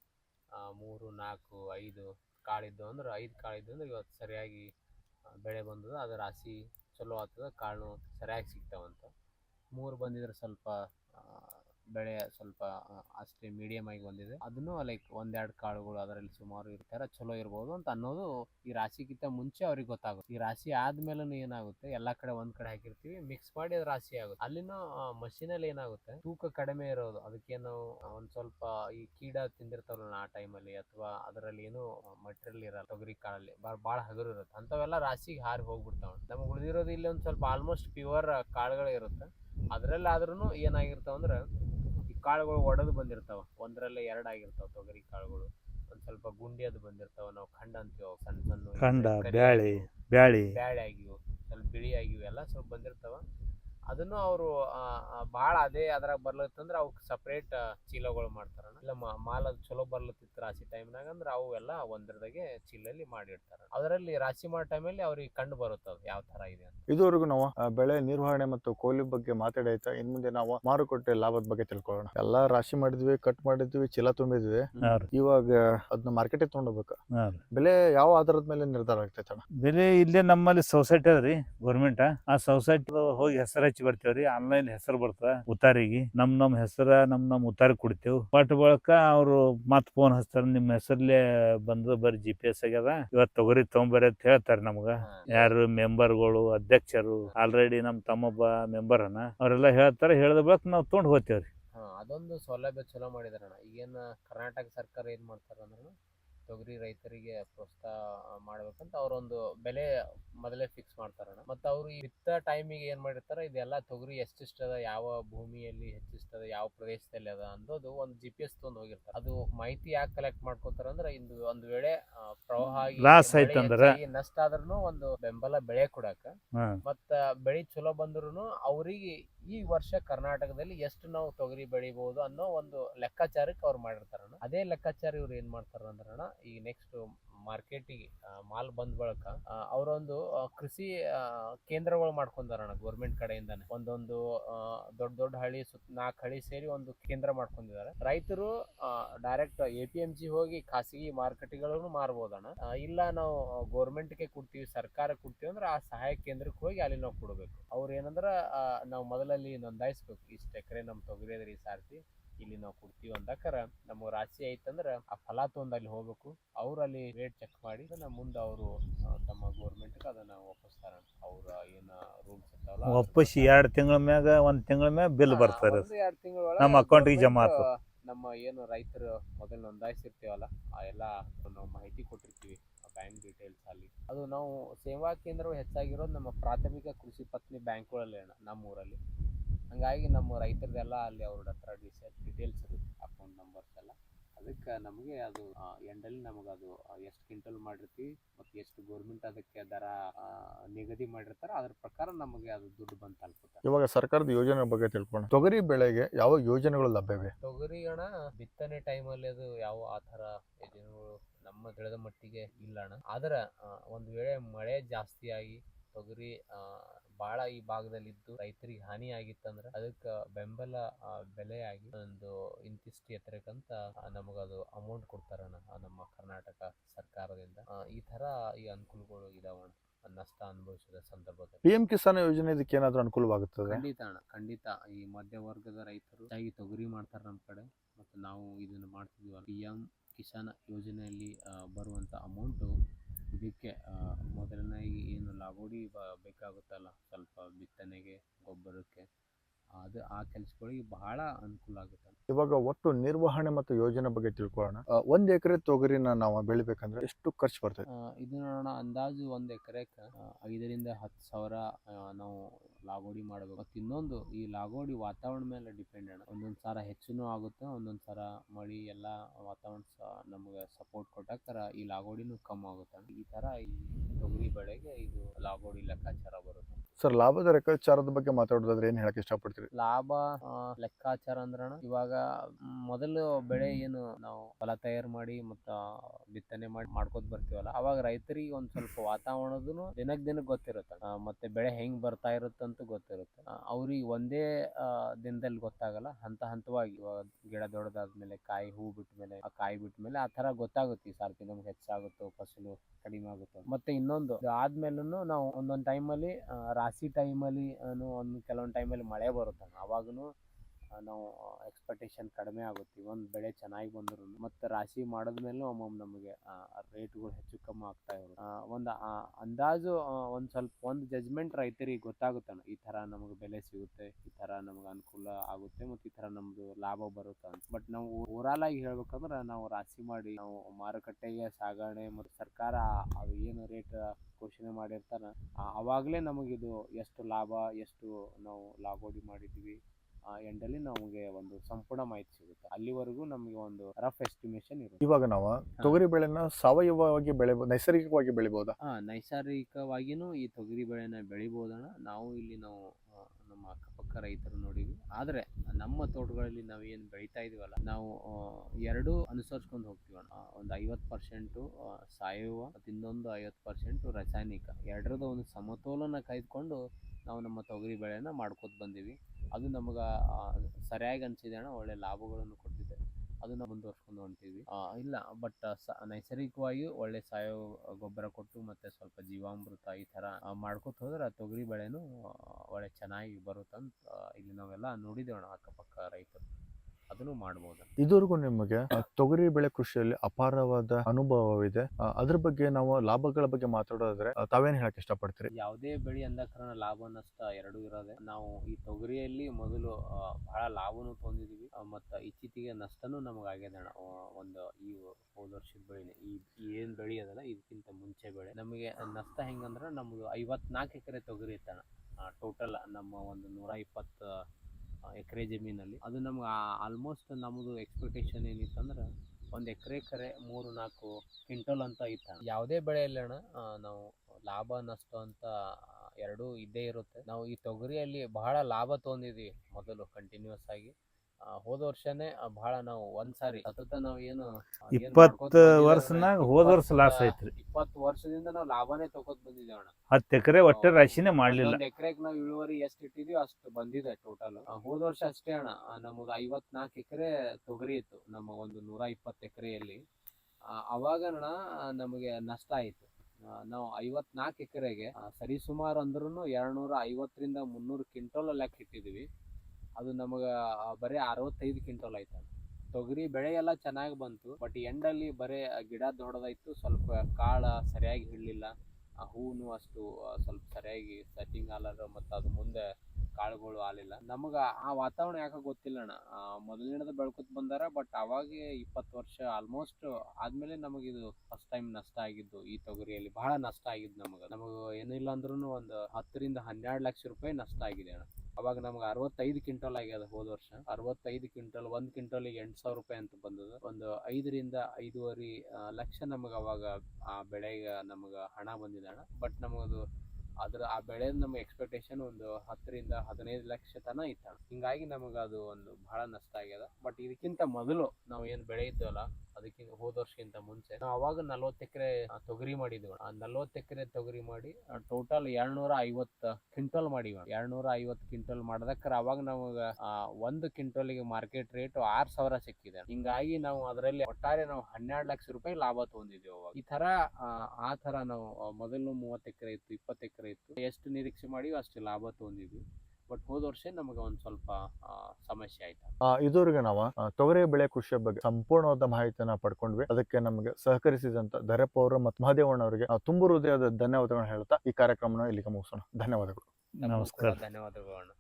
ಮೂರು ನಾಲ್ಕು ಐದು ಕಾಳಿದ್ದು ಅಂದ್ರೆ ಐದು ಕಾಳಿದ್ದು ಅಂದ್ರೆ ಇವತ್ತು ಸರಿಯಾಗಿ ಬೆಳೆ ಬಂದದ ಅದು ರಾಶಿ ಚಲೋ ಆಗ್ತದ ಕಾಳು ಸರಿಯಾಗಿ ಸಿಗ್ತಾವಂತ. ಮೂರು ಬಂದಿದ್ರೆ ಸ್ವಲ್ಪ ಬೆಳೆ ಸ್ವಲ್ಪ ಅಷ್ಟೇ ಮೀಡಿಯಂ ಆಗಿ ಬಂದಿದೆ. ಅದನ್ನು ಲೈಕ್ ಒಂದೆರಡು ಕಾಳುಗಳು ಅದರಲ್ಲಿ ಸುಮಾರು ಇರ್ತಾರೆ, ಚಲೋ ಇರ್ಬೋದು ಅಂತ ಅನ್ನೋದು ಈ ರಾಶಿಗಿಂತ ಮುಂಚೆ ಅವ್ರಿಗೆ ಗೊತ್ತಾಗುತ್ತೆ. ಈ ರಾಶಿ ಆದ್ಮೇಲೆ ಏನಾಗುತ್ತೆ, ಎಲ್ಲಾ ಕಡೆ ಒಂದ್ ಕಡೆ ಹಾಕಿರ್ತೀವಿ ಮಿಕ್ಸ್ ಮಾಡಿ ಅದು ರಾಶಿ ಆಗುತ್ತೆ. ಅಲ್ಲಿನ ಮಷೀನಲ್ಲಿ ಏನಾಗುತ್ತೆ, ತೂಕ ಕಡಿಮೆ ಇರೋದು. ಅದಕ್ಕೇನು, ಒಂದ್ ಸ್ವಲ್ಪ ಈ ಕೀಡ ತಿಂದಿರ್ತಾವಲ್ಲ ಆ ಟೈಮಲ್ಲಿ ಅಥವಾ ಅದರಲ್ಲಿ ಏನು ಮಟೀರಿಯಲ್ ಇರಲ್ಲ, ತೊಗರಿ ಕಾಳಲ್ಲಿ ಬಹಳ ಹಗರು ಇರುತ್ತೆ. ಅಂತವೆಲ್ಲ ರಾಶಿಗೆ ಹಾರಿ ಹೋಗ್ಬಿಡ್ತಾವ. ನಮ್ಗೆ ಉಳಿದಿರೋದು ಇಲ್ಲಿ ಒಂದ್ ಸ್ವಲ್ಪ ಆಲ್ಮೋಸ್ಟ್ ಪ್ಯೂರ್ ಕಾಳುಗಳು ಇರುತ್ತೆ. ಅದ್ರಲ್ಲಿ ಏನಾಗಿರ್ತಾವ ಅಂದ್ರೆ ಕಾಳುಗಳು ಒಡೆದು ಬಂದಿರ್ತಾವ. ಒಂದರಲ್ಲೇ ಎರಡಾಗಿರ್ತಾವ ತೊಗರಿ ಕಾಳುಗಳು. ಒಂದ್ ಸ್ವಲ್ಪ ಗುಂಡಿ ಅದು ಬಂದಿರ್ತಾವ. ನಾವು ಖಂಡ ಅಂತೀವಿ ಅವು ಸಣ್ಣ ಸಣ್ಣ ಖಂಡ ಕರಿ ಬ್ಯಾಳಿ ಆಗಿವು, ಬ್ಯಾಳಿ. ಬ್ಯಾಳೆ ಆಗಿವು ಸ್ವಲ್ಪ ಬಿಳಿ ಆಗಿವು ಎಲ್ಲ ಸ್ವಲ್ಪ ಬಂದಿರ್ತಾವ. ಅದನ್ನು ಅವರು ಭಾಳ ಅದೇ ಅದ್ರಾಗ ಬರ್ಲತ್ತಂದ್ರ ಅವಕ್ಕೆ ಸಪ್ರೇಟ್ ಚೀಲಗಳು ಮಾಡ್ತಾರಣ್ಣ ಇಲ್ಲ ಮಾಲ್ ಅದು ಚಲೋ ಬರ್ಲತ್ತಿತ್ತು ರಾಶಿ ಟೈಮ್ನಾಗ ಅಂದ್ರೆ ಅವು ಎಲ್ಲ ಒಂದ್ರದಾಗೆ ಚೀಲಲ್ಲಿ ಮಾಡಿರ್ತಾರ ಅದರಲ್ಲಿ ರಾಶಿ ಮಾಡೋ ಟೈಮಲ್ಲಿ ಅವ್ರಿಗೆ ಕಂಡು ಬರುತ್ತೆ ಅದು ಯಾವ ತರ ಇದೆ ಅಂತ. ಇದುವರೆಗೂ ನಾವು ಬೆಳೆ ನಿರ್ವಹಣೆ ಮತ್ತು ಕೋಲಿ ಬಗ್ಗೆ ಮಾತಾಡೈತ ಇನ್ ಮುಂದೆ ನಾವು ಮಾರುಕಟ್ಟೆ ಲಾಭದ ಬಗ್ಗೆ ತಿಳ್ಕೊಳ್ಳೋಣ. ಎಲ್ಲಾ ರಾಶಿ ಮಾಡಿದ್ವಿ ಕಟ್ ಮಾಡಿದ್ವಿ ಚೀಲ ತುಂಬಿದ್ವಿ. ಇವಾಗ ಅದನ್ನ ಮಾರ್ಕೆಟಿಗೆ ತಗೊಂಡೋಗ್ಬೇಕು. ಬೆಲೆ ಯಾವ ಆಧಾರದ ಮೇಲೆ ನಿರ್ಧಾರ ಆಗ್ತೈತೆ ಅಣ್ಣ? ಬೆಲೆ ಇಲ್ಲೇ ನಮ್ಮಲ್ಲಿ ಸೊಸೈಟಿ ಅದ್ರಿ ಗೌರ್ಮೆಂಟ್ ಆ ಸೊಸೈಟಿ ಹೋಗಿ ಹೆಸರು ಹಚ್ಚಿ ಬರ್ತೇವ್ರಿ. ಆನ್ಲೈನ್ ಹೆಸರು ಬರ್ತದ ಉತ್ತಾರಿಗೆ. ನಮ್ ನಮ್ ಹೆಸರ ನಮ್ ನಮ್ ಉತ್ತಾರಿ ಕೊಡ್ತೇವ್. ಬಟ್ ಬಳಕ ಅವ್ರು ಮತ್ ಫೋನ್ ಹಚ್ತಾರ ನಿಮ್ ಹೆಸರ್ಲೆ ಬಂದ ಬರೀ ಜಿ ಪಿ ಎಸ್ ಆಗ್ಯದ. ಇವತ್ ತೊಗರಿ ತಗೊಂಬರಿ ಅಂತ ಹೇಳ್ತಾರ ನಮ್ಗ. ಯಾರು ಮೆಂಬರ್ಗಳು ಅಧ್ಯಕ್ಷರು ಆಲ್ರೆಡಿ ನಮ್ ತಮ್ಮಬ್ಬ ಮೆಂಬರ್ ಅನ್ನ ಅವರೆಲ್ಲ ಹೇಳ್ತಾರ. ಹೇಳದ ಬಳಕ ನಾವ್ ತೊಗೊಂಡ್ ಹೋಗ್ತೇವ್ರಿ. ಅದೊಂದು ಸೌಲಭ್ಯ ಚಲೋ ಮಾಡಿದಾರಣ್ಣ. ಈಗೇನು ಕರ್ನಾಟಕ ಸರ್ಕಾರ ಏನ್ ಮಾಡ್ತಾರ ಅಂದ್ರೆ ತೊಗರಿ ರೈತರಿಗೆ ಪ್ರೋತ್ಸಾಹ ಮಾಡ್ಬೇಕಂತ ಅವರೊಂದು ಬೆಲೆ ಮೊದಲೇ ಫಿಕ್ಸ್ ಮಾಡ್ತಾರಣ್ಣ ಮತ್ತು ಅವರು ಈ ಬಿತ್ತ ಟೈಮಿಗೆ ಏನು ಮಾಡಿರ್ತಾರ ಇದೆಲ್ಲ ತೊಗರಿ ಎಷ್ಟಿಷ್ಟದ ಯಾವ ಭೂಮಿಯಲ್ಲಿ ಹೆಚ್ಚಿಸ್ತದ ಯಾವ ಪ್ರದೇಶದಲ್ಲಿ ಅದ ಅನ್ನೋದು ಒಂದು ಜಿ ಪಿ ಎಸ್ ತೊಗೊಂಡು ಹೋಗಿರ್ತಾರೆ. ಅದು ಮಾಹಿತಿ ಯಾಕೆ ಕಲೆಕ್ಟ್ ಮಾಡ್ಕೊತಾರ ಅಂದ್ರೆ ಇಂದು ಒಂದು ವೇಳೆ ಪ್ರವಾಹ ಆಗಿ ನಷ್ಟ ಆದ್ರೂ ಒಂದು ಬೆಂಬಲ ಬೆಳೆ ಕೊಡಾಕ. ಮತ್ತ ಬೆಳಿ ಚಲೋ ಬಂದ್ರು ಅವ್ರಿಗೆ ಈ ವರ್ಷ ಕರ್ನಾಟಕದಲ್ಲಿ ಎಷ್ಟು ನಾವು ತೊಗರಿ ಬೆಳಿಬಹುದು ಅನ್ನೋ ಒಂದು ಲೆಕ್ಕಾಚಾರಕ್ಕೆ ಅವ್ರು ಮಾಡಿರ್ತಾರಣ್ಣ. ಅದೇ ಲೆಕ್ಕಾಚಾರ ಇವ್ರು ಏನ್ ಮಾಡ್ತಾರ ಅಂದ್ರಣ್ಣ ಈ ನೆಕ್ಸ್ಟ್ ಮಾರ್ಕೆಟಿಗೆ ಮಾಲ್ ಬಂದ ಬಳಕ ಅವರೊಂದು ಕೃಷಿ ಕೇಂದ್ರಗಳು ಮಾಡ್ಕೊಂಡಾರಣ್ಣ ಗೌರ್ಮೆಂಟ್ ಕಡೆಯಿಂದಾನೆ. ಒಂದೊಂದು ದೊಡ್ಡ ದೊಡ್ಡ ಹಳ್ಳಿ ಸುತ್ತ ನಾಲ್ಕು ಹಳ್ಳಿ ಸೇರಿ ಒಂದು ಕೇಂದ್ರ ಮಾಡ್ಕೊಂಡಿದ್ದಾರೆ. ರೈತರು direct A P M G ಹೋಗಿ ಖಾಸಗಿ ಮಾರುಕಟ್ಟೆಗಳನ್ನು ಮಾರ್ಬೋದಣ್ಣ ಇಲ್ಲ ನಾವು ಗೌರ್ಮೆಂಟ್ಗೆ ಕೊಡ್ತೀವಿ, ಸರ್ಕಾರ ಕೊಡ್ತೀವಿ ಅಂದ್ರೆ ಆ ಸಹಾಯ ಕೇಂದ್ರಕ್ಕೆ ಹೋಗಿ ಅಲ್ಲಿ ನಾವು ಕೊಡಬೇಕು. ಅವ್ರು ಏನಂದ್ರೆ ನಾವು ಮೊದಲಲ್ಲಿ ನೋಂದಾಯಿಸ್ಬೇಕು. ಇಷ್ಟು ಎಕರೆ ನಮ್ಮ ತೊಗರಿ ಅದ್ರಿ ಈ ಸಾರ್ತಿ. ಇಲ್ಲಿ ನಾವು ಕೊಡ್ತೀವಿ ಅಂದಾಕರ ನಮ್ಮ ರಾಶಿ ಐತಂದ್ರ ಆ ಫಲ ತೊಗೊಂಡು ಅಲ್ಲಿ ಹೋಗ್ಬೇಕು. ಅವ್ರು ಅಲ್ಲಿ ರೇಟ್ ಚೆಕ್ ಮಾಡಿ ಅದನ್ನ ಮುಂದೆ ಅವರು ತಮ್ಮ ಗೌರ್ಮೆಂಟ್ಗೆ ಅದನ್ನ ಒಪ್ಪಿಸ್ತಾರ ಅವ್ರ ಏನ ರೂಲ್ಸ್ ಇರ್ತಾವಲ್ಲ ವಾಪಸ್ ಎರಡು ತಿಂಗಳ ಮ್ಯಾಗ ಒಂದ್ ತಿಂಗಳ ಮ್ಯಾಗ ಬಿಲ್ ಬರ್ತಾರೆ ಎರಡು ತಿಂಗಳ ನಮ್ಮ account ಗೆ ಜಮಾ. ನಮ್ಮ ಏನು ರೈತರು ಮೊದಲು ನೋಂದಾಯಿಸಿರ್ತೀವಲ್ಲ ಆ ಎಲ್ಲ ನಾವು ಮಾಹಿತಿ ಕೊಟ್ಟಿರ್ತೀವಿ ಬ್ಯಾಂಕ್ ಡೀಟೇಲ್ಸ್ ಅಲ್ಲಿ. ಅದು ನಾವು ಸೇವಾ ಕೇಂದ್ರವು ಹೆಚ್ಚಾಗಿರೋದು ನಮ್ಮ ಪ್ರಾಥಮಿಕ ಕೃಷಿ ಪತ್ನಿ ಬ್ಯಾಂಕ್ಗಳಲ್ಲಿ ನಮ್ಮ ಊರಲ್ಲಿ ಹಂಗಾಗಿ ನಮ್ಮ ರೈತರದೆಲ್ಲ ಅಲ್ಲಿ ಅವ್ರ ಹತ್ರ ಡೀಟೇಲ್ಸ್ ಇರುತ್ತೆ ಅಕೌಂಟ್ ನಂಬರ್ಸ್ ಎಲ್ಲ. ಅದಕ್ಕೆ ನಮಗೆ ಅದು ಎಂಡಲ್ಲಿ ನಮಗೆ ಅದು ಎಷ್ಟು ಕ್ವಿಂಟಲ್ ಮಾಡಿರ್ತೀವಿ ಮತ್ತು ಎಷ್ಟು ಗೌರ್ಮೆಂಟ್ ಅದಕ್ಕೆ ದರ ನಿಗದಿ ಮಾಡಿರ್ತಾರೆ ಅದ್ರ ಪ್ರಕಾರ ನಮಗೆ ಅದು ದುಡ್ಡು ಬಂದು ತಲುಪುತ್ತೆ. ಇವಾಗ ಸರ್ಕಾರದ ಯೋಜನೆ ಬಗ್ಗೆ ತಿಳ್ಕೊಳ್ಳೋಣ. ತೊಗರಿ ಬೆಳೆಗೆ ಯಾವ ಯೋಜನೆಗಳು ಲಭ್ಯವೇ ತೊಗರಿ ಅಣ್ಣ ಬಿತ್ತನೆ ಟೈಮಲ್ಲಿ ಅದು ಯಾವ ಆ ಥರ ಯೋಜನೆಗಳು ನಮ್ಮ ತಿಳಿದ ಮಟ್ಟಿಗೆ ಇಲ್ಲ ಅಣ್ಣ. ಆದ್ರೆ ಒಂದು ವೇಳೆ ಮಳೆ ಜಾಸ್ತಿಯಾಗಿ ಆಗಿ ತೊಗರಿ ಭಾಳ ಈ ಭಾಗದಲ್ಲಿ ಇದ್ದು ರೈತರಿಗೆ ಹಾನಿ ಆಗಿತ್ತಂದ್ರೆ ಅದಕ್ಕೆ ಬೆಂಬಲ ಬೆಲೆಯಾಗಿ ಒಂದು ಇಂತಿಷ್ಟು ಎತ್ತರಕ್ಕಂತ ನಮಗದು ಅಮೌಂಟ್ ಕೊಡ್ತಾರಣ ನಮ್ಮ ಕರ್ನಾಟಕ ಸರ್ಕಾರದಿಂದ. ಈ ತರ ಈ ಅನುಕೂಲಗಳು ಇದಾವಣ್ಣ ನಷ್ಟ ಅನುಭವಿಸಿದ ಸಂದರ್ಭದಲ್ಲಿ. ಪಿ ಎಂ ಕಿಸಾನ್ ಯೋಜನೆ ಇದಕ್ಕೆ ಏನಾದ್ರೂ ಅನುಕೂಲವಾಗುತ್ತದೆ ಖಂಡಿತ ಅಣ್ಣ ಖಂಡಿತ. ಈ ಮಧ್ಯವರ್ಗದ ರೈತರು ಹೆಚ್ಚಾಗಿ ತೊಗರಿ ಮಾಡ್ತಾರೆ ನಮ್ಮ ಕಡೆ ಮತ್ತು ನಾವು ಇದನ್ನು ಮಾಡ್ತಿದ್ವಿ ಪಿ ಎಂ ಕಿಸಾನ್ ಯೋಜನೆಯಲ್ಲಿ ಬರುವಂತ ಬರುವಂಥ ಅಮೌಂಟು ಇದಕ್ಕೆ ಮೊದಲನೇ ಏನು ಲಾಗೋಡಿ ಬೇಕಾಗುತ್ತಲ್ಲ ಸ್ವಲ್ಪ ಬಿತ್ತನೆಗೆ ಗೊಬ್ಬರಕ್ಕೆ? ಅದು ಆ ಕೆಲಸಗಳಿಗೆ ಬಹಳ ಅನುಕೂಲ ಆಗುತ್ತೆ ಇವಾಗ ಒಟ್ಟು ನಿರ್ವಹಣೆ ಮತ್ತು ಯೋಜನೆ ಬಗ್ಗೆ ತಿಳ್ಕೊಳ್ಳೋಣ. ಒಂದು ಎಕರೆ ತೊಗರಿನ ನಾವು ಬೆಳಿಬೇಕಂದ್ರೆ ಎಷ್ಟು ಖರ್ಚು ಬರ್ತದೆ ಇದು ನೋಡೋಣ ಅಂದಾಜು ಒಂದು ಎಕರೆಗೆ ಐದರಿಂದ ಹತ್ತು ಸಾವಿರ ನಾವು ಲಾಗೋಡಿ ಮಾಡಬೇಕು. ಮತ್ತು ಇನ್ನೊಂದು ಈ ಲಾಗೋಡಿ ವಾತಾವರಣ ಮೇಲೆ ಡಿಪೆಂಡ್ ಅಣ್ಣ. ಒಂದೊಂದು ಸಾರ ಹೆಚ್ಚುನೂ ಆಗುತ್ತೆ ಒಂದೊಂದು ಸಾರ ಮಳಿ ಎಲ್ಲ ವಾತಾವರಣ ನಮಗೆ ಸಪೋರ್ಟ್ ಕೊಟ್ಟಾಕರ ಈ ಲಾಗೋಡಿನೂ ಕಮ್ಮಿ ಆಗುತ್ತೆ ಈ ಥರ ಈ ತೊಗರಿ ಬೆಳೆಗೆ ಇದು ಲಾಗೋಡಿ ಲೆಕ್ಕಾಚಾರ ಬರುತ್ತೆ. ಸರ್ ಲಾಭದ ಲೆಕ್ಕಾಚಾರದ ಬಗ್ಗೆ ಮಾತಾಡೋದಾದ್ರೆ ಏನ್ ಹೇಳಕ್ ಇಷ್ಟಪಡ್ತೀರಿ? ಲಾಭ ಆ, ಲೆಕ್ಕಾಚಾರ ಅಂದ್ರಣ ಇವಾಗ ಮೊದಲು ಬೆಳೆ ಏನು ನಾವು ಹೊಲ ತಯಾರು ಮಾಡಿ ಮತ್ತ ಬಿತ್ತನೆ ಮಾಡಿ ಮಾಡ್ಕೋತ ಬರ್ತೀವಲ್ಲ ಅವಾಗ ರೈತರಿಗೆ ಒಂದ್ ಸ್ವಲ್ಪ ವಾತಾವರಣದನು ದಿನಕ್ ದಿನಕ್ ಗೊತ್ತಿರುತ್ತೆ. ಆ, ಮತ್ತೆ ಬೆಳೆ ಹೆಂಗ್ ಬರ್ತಾ ಇರುತ್ತಂತ ಗೊತ್ತಿರುತ್ತೆ. ಆ, ಅವ್ರಿಗೆ ಒಂದೇ ಆ, ದಿನದಲ್ಲಿ ಗೊತ್ತಾಗಲ್ಲ ಹಂತ ಹಂತವಾಗಿ ಇವಾಗ ಗಿಡ ದೊಡ್ಡದಾದ್ಮೇಲೆ ಕಾಯಿ ಹೂ ಬಿಟ್ಟ ಮೇಲೆ ಆ ಕಾಯಿ ಬಿಟ್ಟ ಮೇಲೆ ಆ ತರ ಗೊತ್ತಾಗುತ್ತೆ. ಈ ಸಾರ್ತಿ ನಮ್ಗೆ ಹೆಚ್ಚಾಗುತ್ತೋ ಫಸಲು ಕಡಿಮೆ ಆಗುತ್ತೋ. ಮತ್ತೆ ಇನ್ನೊಂದು ಇದು ಆದ್ಮೇಲೂ ನಾವು ಒಂದೊಂದು ಟೈಮಲ್ಲಿ ರಾಶಿ ಟೈಮಲ್ಲಿ ಒಂದು ಕೆಲವೊಂದು ಟೈಮಲ್ಲಿ ಮಳೆ ಬರುತ್ತೆ ಅವಾಗೂ ನಾವು ಎಕ್ಸ್ಪೆಕ್ಟೇಷನ್ ಕಡಿಮೆ ಆಗುತ್ತೆ. ಒಂದು ಬೆಳೆ ಚೆನ್ನಾಗಿ ಬಂದ್ರು ಮತ್ತು ರಾಶಿ ಮಾಡಿದ್ಮೇಲೂ ಒಮ್ಮೊಮ್ಮೆ ನಮಗೆ ರೇಟ್ಗಳು ಹೆಚ್ಚು ಕಮ್ಮಿ ಆಗ್ತಾ ಇರೋದು ಒಂದು ಅಂದಾಜು ಒಂದು ಸ್ವಲ್ಪ, ಒಂದು ಜಜ್ಮೆಂಟ್ ರೈತರಿಗೆ ಗೊತ್ತಾಗುತ್ತಾನೆ ಈ ಥರ ನಮಗೆ ಬೆಲೆ ಸಿಗುತ್ತೆ, ಈ ಥರ ನಮ್ಗೆ ಅನುಕೂಲ ಆಗುತ್ತೆ, ಮತ್ತು ಈ ಥರ ನಮ್ಮದು ಲಾಭ ಬರುತ್ತೆ ಅಂತ. ಬಟ್ ನಾವು ಓವರಾಲ್ ಆಗಿ ಹೇಳ್ಬೇಕಂದ್ರೆ ನಾವು ರಾಶಿ ಮಾಡಿ, ನಾವು ಮಾರುಕಟ್ಟೆಗೆ ಸಾಗಣೆ ಮತ್ತು ಸರ್ಕಾರ ಅದು ಏನು ರೇಟ್ ಘೋಷಣೆ ಮಾಡಿರ್ತಾರ ಅವಾಗಲೇ ನಮಗಿದು ಎಷ್ಟು ಲಾಭ, ಎಷ್ಟು ನಾವು ಲಾಭೋಡಿ ಮಾಡಿದ್ವಿ ಆ ಎಂಡಲ್ಲಿ ನಮಗೆ ಒಂದು ಸಂಪೂರ್ಣ ಮಾಹಿತಿ ಸಿಗುತ್ತೆ. ಅಲ್ಲಿವರೆಗೂ ನಮಗೆ ಒಂದು ರಫ್ ಎಸ್ಟಿಮೇಶನ್ ಇರುತ್ತೆ. ಇವಾಗ ನಾವು ತೊಗರಿ ಬೆಳೆನ ಸಾವಯವವಾಗಿ ಬೆಳೆಬಹುದು ನೈಸರ್ಗಿಕವಾಗಿ ಬೆಳಿಬಹುದಾ ಹಾ ನೈಸರ್ಗಿಕವಾಗಿನೂ ಈ ತೊಗರಿ ಬೆಳೆನ ಬೆಳಿಬಹುದಣ್ಣ ನಾವು ಇಲ್ಲಿ ನಾವು ನಮ್ಮ ಅಕ್ಕಪಕ್ಕ ರೈತರು ನೋಡಿವಿ ಆದರೆ ನಮ್ಮ ತೋಟಗಳಲ್ಲಿ ನಾವು ಏನು ಬೆಳಿತಾ ಇದೀವಲ್ಲ ನಾವು ಎರಡು ಎರಡೂ ಅನುಸರಿಸ್ಕೊಂಡು ಹೋಗ್ತೀವಣ್ಣ. ಒಂದು ಐವತ್ತು ಪರ್ಸೆಂಟು ಸಾವಯವ ಮತ್ತು ಇನ್ನೊಂದು ಐವತ್ತು ಪರ್ಸೆಂಟು ರಾಸಾಯನಿಕ. ಎರಡರದ ಒಂದು ಸಮತೋಲನ ಕಾಯ್ದುಕೊಂಡು ನಾವು ನಮ್ಮ ತೊಗರಿ ಬೆಳೆನ ಮಾಡ್ಕೊತ ಬಂದೀವಿ. ಅದು ನಮಗ ಸರಿಯಾಗಿ ಅನ್ಸಿದೆ ಅಣ್ಣ ಒಳ್ಳೆ ಲಾಭಗಳನ್ನು ಕೊಟ್ಟಿದೆ. ಅದನ್ನ ಮುಂದುವರ್ಸ್ಕೊಂಡು ಹೊಂಟೀವಿ. ಇಲ್ಲ ಬಟ್ ನೈಸರ್ಗಿಕವಾಗಿ ಒಳ್ಳೆ ಸಾವಯವ ಗೊಬ್ಬರ ಕೊಟ್ಟು ಮತ್ತೆ ಸ್ವಲ್ಪ ಜೀವಾಮೃತ ಈ ಥರ ಮಾಡ್ಕೊತ ಹೋದ್ರೆ ತೊಗರಿ ಬೆಳೆನೂ ಒಳ್ಳೆ ಚೆನ್ನಾಗಿ ಬರುತ್ತಂತ ಇಲ್ಲಿ ನಾವೆಲ್ಲ ನೋಡಿದ್ದೇವೆ ಅಕ್ಕಪಕ್ಕ ರೈತರು. ಅದನ್ನು ಮಾಡಬಹುದು ಇದುವರೆಗೂ ನಿಮಗೆ ತೊಗರಿ ಬೆಳೆ ಕೃಷಿಯಲ್ಲಿ ಅಪಾರವಾದ ಅನುಭವವಿದೆ. ಅದ್ರ ಬಗ್ಗೆ ನಾವು ಲಾಭಗಳ ಬಗ್ಗೆ ಮಾತಾಡೋದಾದ್ರೆ ತಾವೇನು ಹೇಳಕ್ ಇಷ್ಟಪಡ್ತೀರಿ? ಯಾವುದೇ ಬೆಳೆ ಅಂದಕ್ರಣ ಲಾಭ ನಷ್ಟ ಎರಡೂ ಇರೋದೇ. ನಾವು ಈ ತೊಗರಿಯಲ್ಲಿ ಮೊದಲು ಬಹಳ ಲಾಭನು ತೊಂದಿದೀವಿ ಮತ್ತ ಇತ್ತೀಚೆಗೆ ನಷ್ಟನೂ ನಮಗೆ ಆಗ್ಯದ ಅಣ್ಣ ಒಂದು ಈ ಹೋದ ವರ್ಷದ ಬೆಳೆ ಈ ಏನ್ ಬೆಳೆ ಅದಲ್ಲ ಇದಕ್ಕಿಂತ ಮುಂಚೆ ಬೆಳೆ. ನಮಗೆ ನಷ್ಟ ಹೆಂಗಂದ್ರೆ ನಮ್ದು ಐವತ್ನಾಲ್ಕು ಎಕರೆ ತೊಗರಿ ಇತ್ತಣ್ಣ. ಟೋಟಲ್ ನಮ್ಮ ಒಂದು ನೂರ ಇಪ್ಪತ್ತು ಎಕರೆ ಜಮೀನಲ್ಲಿ. ಅದು ನಮ್ಗೆ ಆಲ್ಮೋಸ್ಟ್ ನಮ್ಮದು ಎಕ್ಸ್ಪೆಕ್ಟೇಷನ್ ಏನಿತ್ತಂದ್ರೆ ಒಂದು ಎಕರೆ ಕರೆ ಮೂರು ನಾಲ್ಕು ಕ್ವಿಂಟಲ್ ಅಂತ ಇತ್ತು. ಯಾವುದೇ ಬೆಳೆ ಆ, ನಾವು ಲಾಭ ನಷ್ಟ ಅಂತ ಎರಡೂ ಇದ್ದೇ ಇರುತ್ತೆ. ನಾವು ಈ ತೊಗರಿಯಲ್ಲಿ ಬಹಳ ಲಾಭ ತೊಗೊಂಡಿದ್ವಿ ಮೊದಲು ಕಂಟಿನ್ಯೂಸ್ ಆಗಿ. ಹೋದ ವರ್ಷನೇ ಬಹಳ ನಾವು ಒಂದ್ ಸಾರಿ ಸತತ ನಾವು ಏನು ಇಪ್ಪತ್ತು ವರ್ಷನಾಗ ಹೋದ ವರ್ಷ ಲಾಸ್ ಐತ್ರಿ ಇಪ್ಪತ್ತು ವರ್ಷದಿಂದ ನಾವು ಲಾಭನೇ ತಗೋತ್ ಬಂದಿದ್ದೇವೆ ಅಣ್ಣ. ಹತ್ತು ಎಕರೆ ಒಟ್ಟೆ ರಾಶಿನೇ ಮಾಡ್ಲಿಲ್ಲ. ಒಂದ್ ಎಕರೆಗೆ ನಾವು ಇಳುವರಿ ಎಷ್ಟು ಇಟ್ಟಿದೀವಿ ಅಷ್ಟು ಬಂದಿದೆ ಟೋಟಲ್ ಹೋದ ವರ್ಷ ಅಷ್ಟೇ ಅಣ್ಣ. ನಮಗ ಐವತ್ನಾಲ್ಕು ಎಕರೆ ತೊಗರಿ ಇತ್ತು. ನಮ್ಮ ಒಂದು ನೂರ ಇಪ್ಪತ್ತು ಎಕರೆಯಲ್ಲಿ. ಅವಾಗ ಅಣ್ಣ ನಮಗೆ ನಷ್ಟ ಆಯ್ತು. ನಾವು ಐವತ್ನಾಲ್ಕು ಎಕರೆಗೆ ಸರಿಸುಮಾರು ಅಂದ್ರೂ ಎರಡ್ನೂರ ಐವತ್ತರಿಂದ ಮುನ್ನೂರು ಕ್ವಿಂಟಲ್ ಲೆಕ್ಕ ಇಟ್ಟಿದೀವಿ ಅದು ನಮಗೆ ಬರೀ ಅರವತ್ತೈದು ಕ್ವಿಂಟಲ್ ಆಯ್ತು. ತೊಗರಿ ಬೆಳೆ ಎಲ್ಲ ಚೆನ್ನಾಗಿ ಬಂತು, ಬಟ್ ಎಂಡಲ್ಲಿ ಬರೇ ಗಿಡ ದೊಡ್ಡದಾಯ್ತು, ಸ್ವಲ್ಪ ಕಾಳ ಸರಿಯಾಗಿ ಹಿಡಲಿಲ್ಲ. ಆ, ಹೂನು ಅಷ್ಟು ಸ್ವಲ್ಪ ಸರಿಯಾಗಿ ಸೆಟ್ಟಿಂಗ್ ಆಗಲ್ಲ ಮತ್ತು ಅದು ಮುಂದೆ ಕಾಳುಗಳು ಆಲಿಲ್ಲ ನಮಗೆ ಆ ವಾತಾವರಣ ಯಾಕೆ ಗೊತ್ತಿಲ್ಲ ಅಣ್ಣ. ಮೊದಲಿನದ ಬೆಳ್ಕೊತ ಬಂದಾರ, ಬಟ್ ಅವಾಗೆ ಇಪ್ಪತ್ತು ವರ್ಷ ಆಲ್ಮೋಸ್ಟ್ ಆದ್ಮೇಲೆ ನಮಗಿದು ಫಸ್ಟ್ ಟೈಮ್ ನಷ್ಟ ಆಗಿದ್ದು ಈ ತೊಗರಿಯಲ್ಲಿ. ಬಹಳ ನಷ್ಟ ಆಗಿದ್ದು ನಮಗೆ. ನಮಗೆ ಏನಿಲ್ಲ ಅಂದ್ರೂ ಒಂದು ಹತ್ತರಿಂದ ಹನ್ನೆರಡು ಲಕ್ಷ ರೂಪಾಯಿ ನಷ್ಟ ಆಗಿದೆ ಅಣ್ಣ. ಅವಾಗ ನಮ್ಗೆ ಅರವತ್ತೈದು ಕ್ವಿಂಟಲ್ ಆಗ್ಯದ ಹೋದ ವರ್ಷ. ಅರವತ್ತೈದು ಕ್ವಿಂಟಲ್, ಒಂದು ಕ್ವಿಂಟಲಿಗೆ ಎಂಟು ಸಾವಿರ ರೂಪಾಯಿ ಅಂತ ಬಂದದ. ಒಂದು ಐದರಿಂದ ಐದೂವರೆ ಲಕ್ಷ ನಮಗೆ ಅವಾಗ ಆ ಬೆಳೆಗೆ ನಮಗೆ ಹಣ ಬಂದಿದೆ ಹಣ ಬಟ್ ನಮಗದು ಅದ್ರ, ಆ ಬೆಳೆ ನಮಗೆ ಎಕ್ಸ್ಪೆಕ್ಟೇಷನ್ ಒಂದು ಹತ್ತರಿಂದ ಹದಿನೈದು ಲಕ್ಷ ತನ ಇತ್ತು. ಹಿಂಗಾಗಿ ನಮಗೆ ಅದು ಒಂದು ಬಹಳ ನಷ್ಟ ಆಗ್ಯದ. ಬಟ್ ಇದಕ್ಕಿಂತ ಮೊದಲು ನಾವು ಏನು ಬೆಳೆ ಇದ್ವಲ್ಲ ಅದಕ್ಕಿಂತ ಹೋದ ವರ್ಷಕ್ಕಿಂತ ಮುಂಚೆ. ನಾವು ಅವಾಗ ನಲ್ವತ್ತು ಎಕರೆ ತೊಗರಿ ಮಾಡಿದ್ವಿ. ಆ ನಲ್ವತ್ತು ಎಕರೆ ತೊಗರಿ ಮಾಡಿ ಟೋಟಲ್ ಎರಡ್ನೂರ ಐವತ್ತು ಕ್ವಿಂಟಲ್ ಮಾಡಿವಿ. ಎರಡ್ನೂರ ಐವತ್ತು ಕ್ವಿಂಟಲ್ ಮಾಡ್ದಕ್ರ ಅವಾಗ ನಮಗೆ ಒಂದು ಕ್ವಿಂಟಲ್ಗೆ ಮಾರ್ಕೆಟ್ ರೇಟ್ ಆರ್ ಸಾವಿರ ಸಿಕ್ಕಿದೆ. ಹಿಂಗಾಗಿ ನಾವು ಅದರಲ್ಲಿ ಒಟ್ಟಾರೆ ನಾವು ಹನ್ನೆರಡು ಲಕ್ಷ ರೂಪಾಯಿ ಲಾಭ ತಗೊಂಡಿದ್ದೀವಿ ಅವಾಗ. ಈ ತರ ಆ, ತರ ನಾವು ಮೊದಲು ಮೂವತ್ತು ಎಕರೆ ಇತ್ತು ಇಪ್ಪತ್ತು ಎಕರೆ ಇತ್ತು. ಎಷ್ಟು ನಿರೀಕ್ಷೆ ಮಾಡಿ ಅಷ್ಟು ಲಾಭ ತಗೊಂಡಿದ್ವಿ. ಬಟ್ ಹೋದ ವರ್ಷ ನಮಗೆ ಒಂದು ಸ್ವಲ್ಪ ಸಮಸ್ಯೆ ಆಯ್ತು. ಆ, ಇದುವರೆಗೆ ನಾವು ತೊಗರಿ ಬೆಳೆ ಕೃಷಿಯ ಬಗ್ಗೆ ಸಂಪೂರ್ಣವಾದ ಮಾಹಿತಿಯನ್ನ ಪಡ್ಕೊಂಡ್ವಿ. ಅದಕ್ಕೆ ನಮಗೆ ಸಹಕರಿಸಿದಂತ ದರಪ್ಪ ಅವರು ಮತ್ತು ಮಹದೇವಣ್ಣ ಅವರಿಗೆ ತುಂಬ ಹೃದಯದ ಧನ್ಯವಾದಗಳನ್ನ ಹೇಳ್ತಾ ಈ ಕಾರ್ಯಕ್ರಮನ ಇಲ್ಲಿಗೆ ಮುಗಿಸೋಣ. ಧನ್ಯವಾದಗಳು. ನಮಸ್ಕಾರ. ಧನ್ಯವಾದಗಳು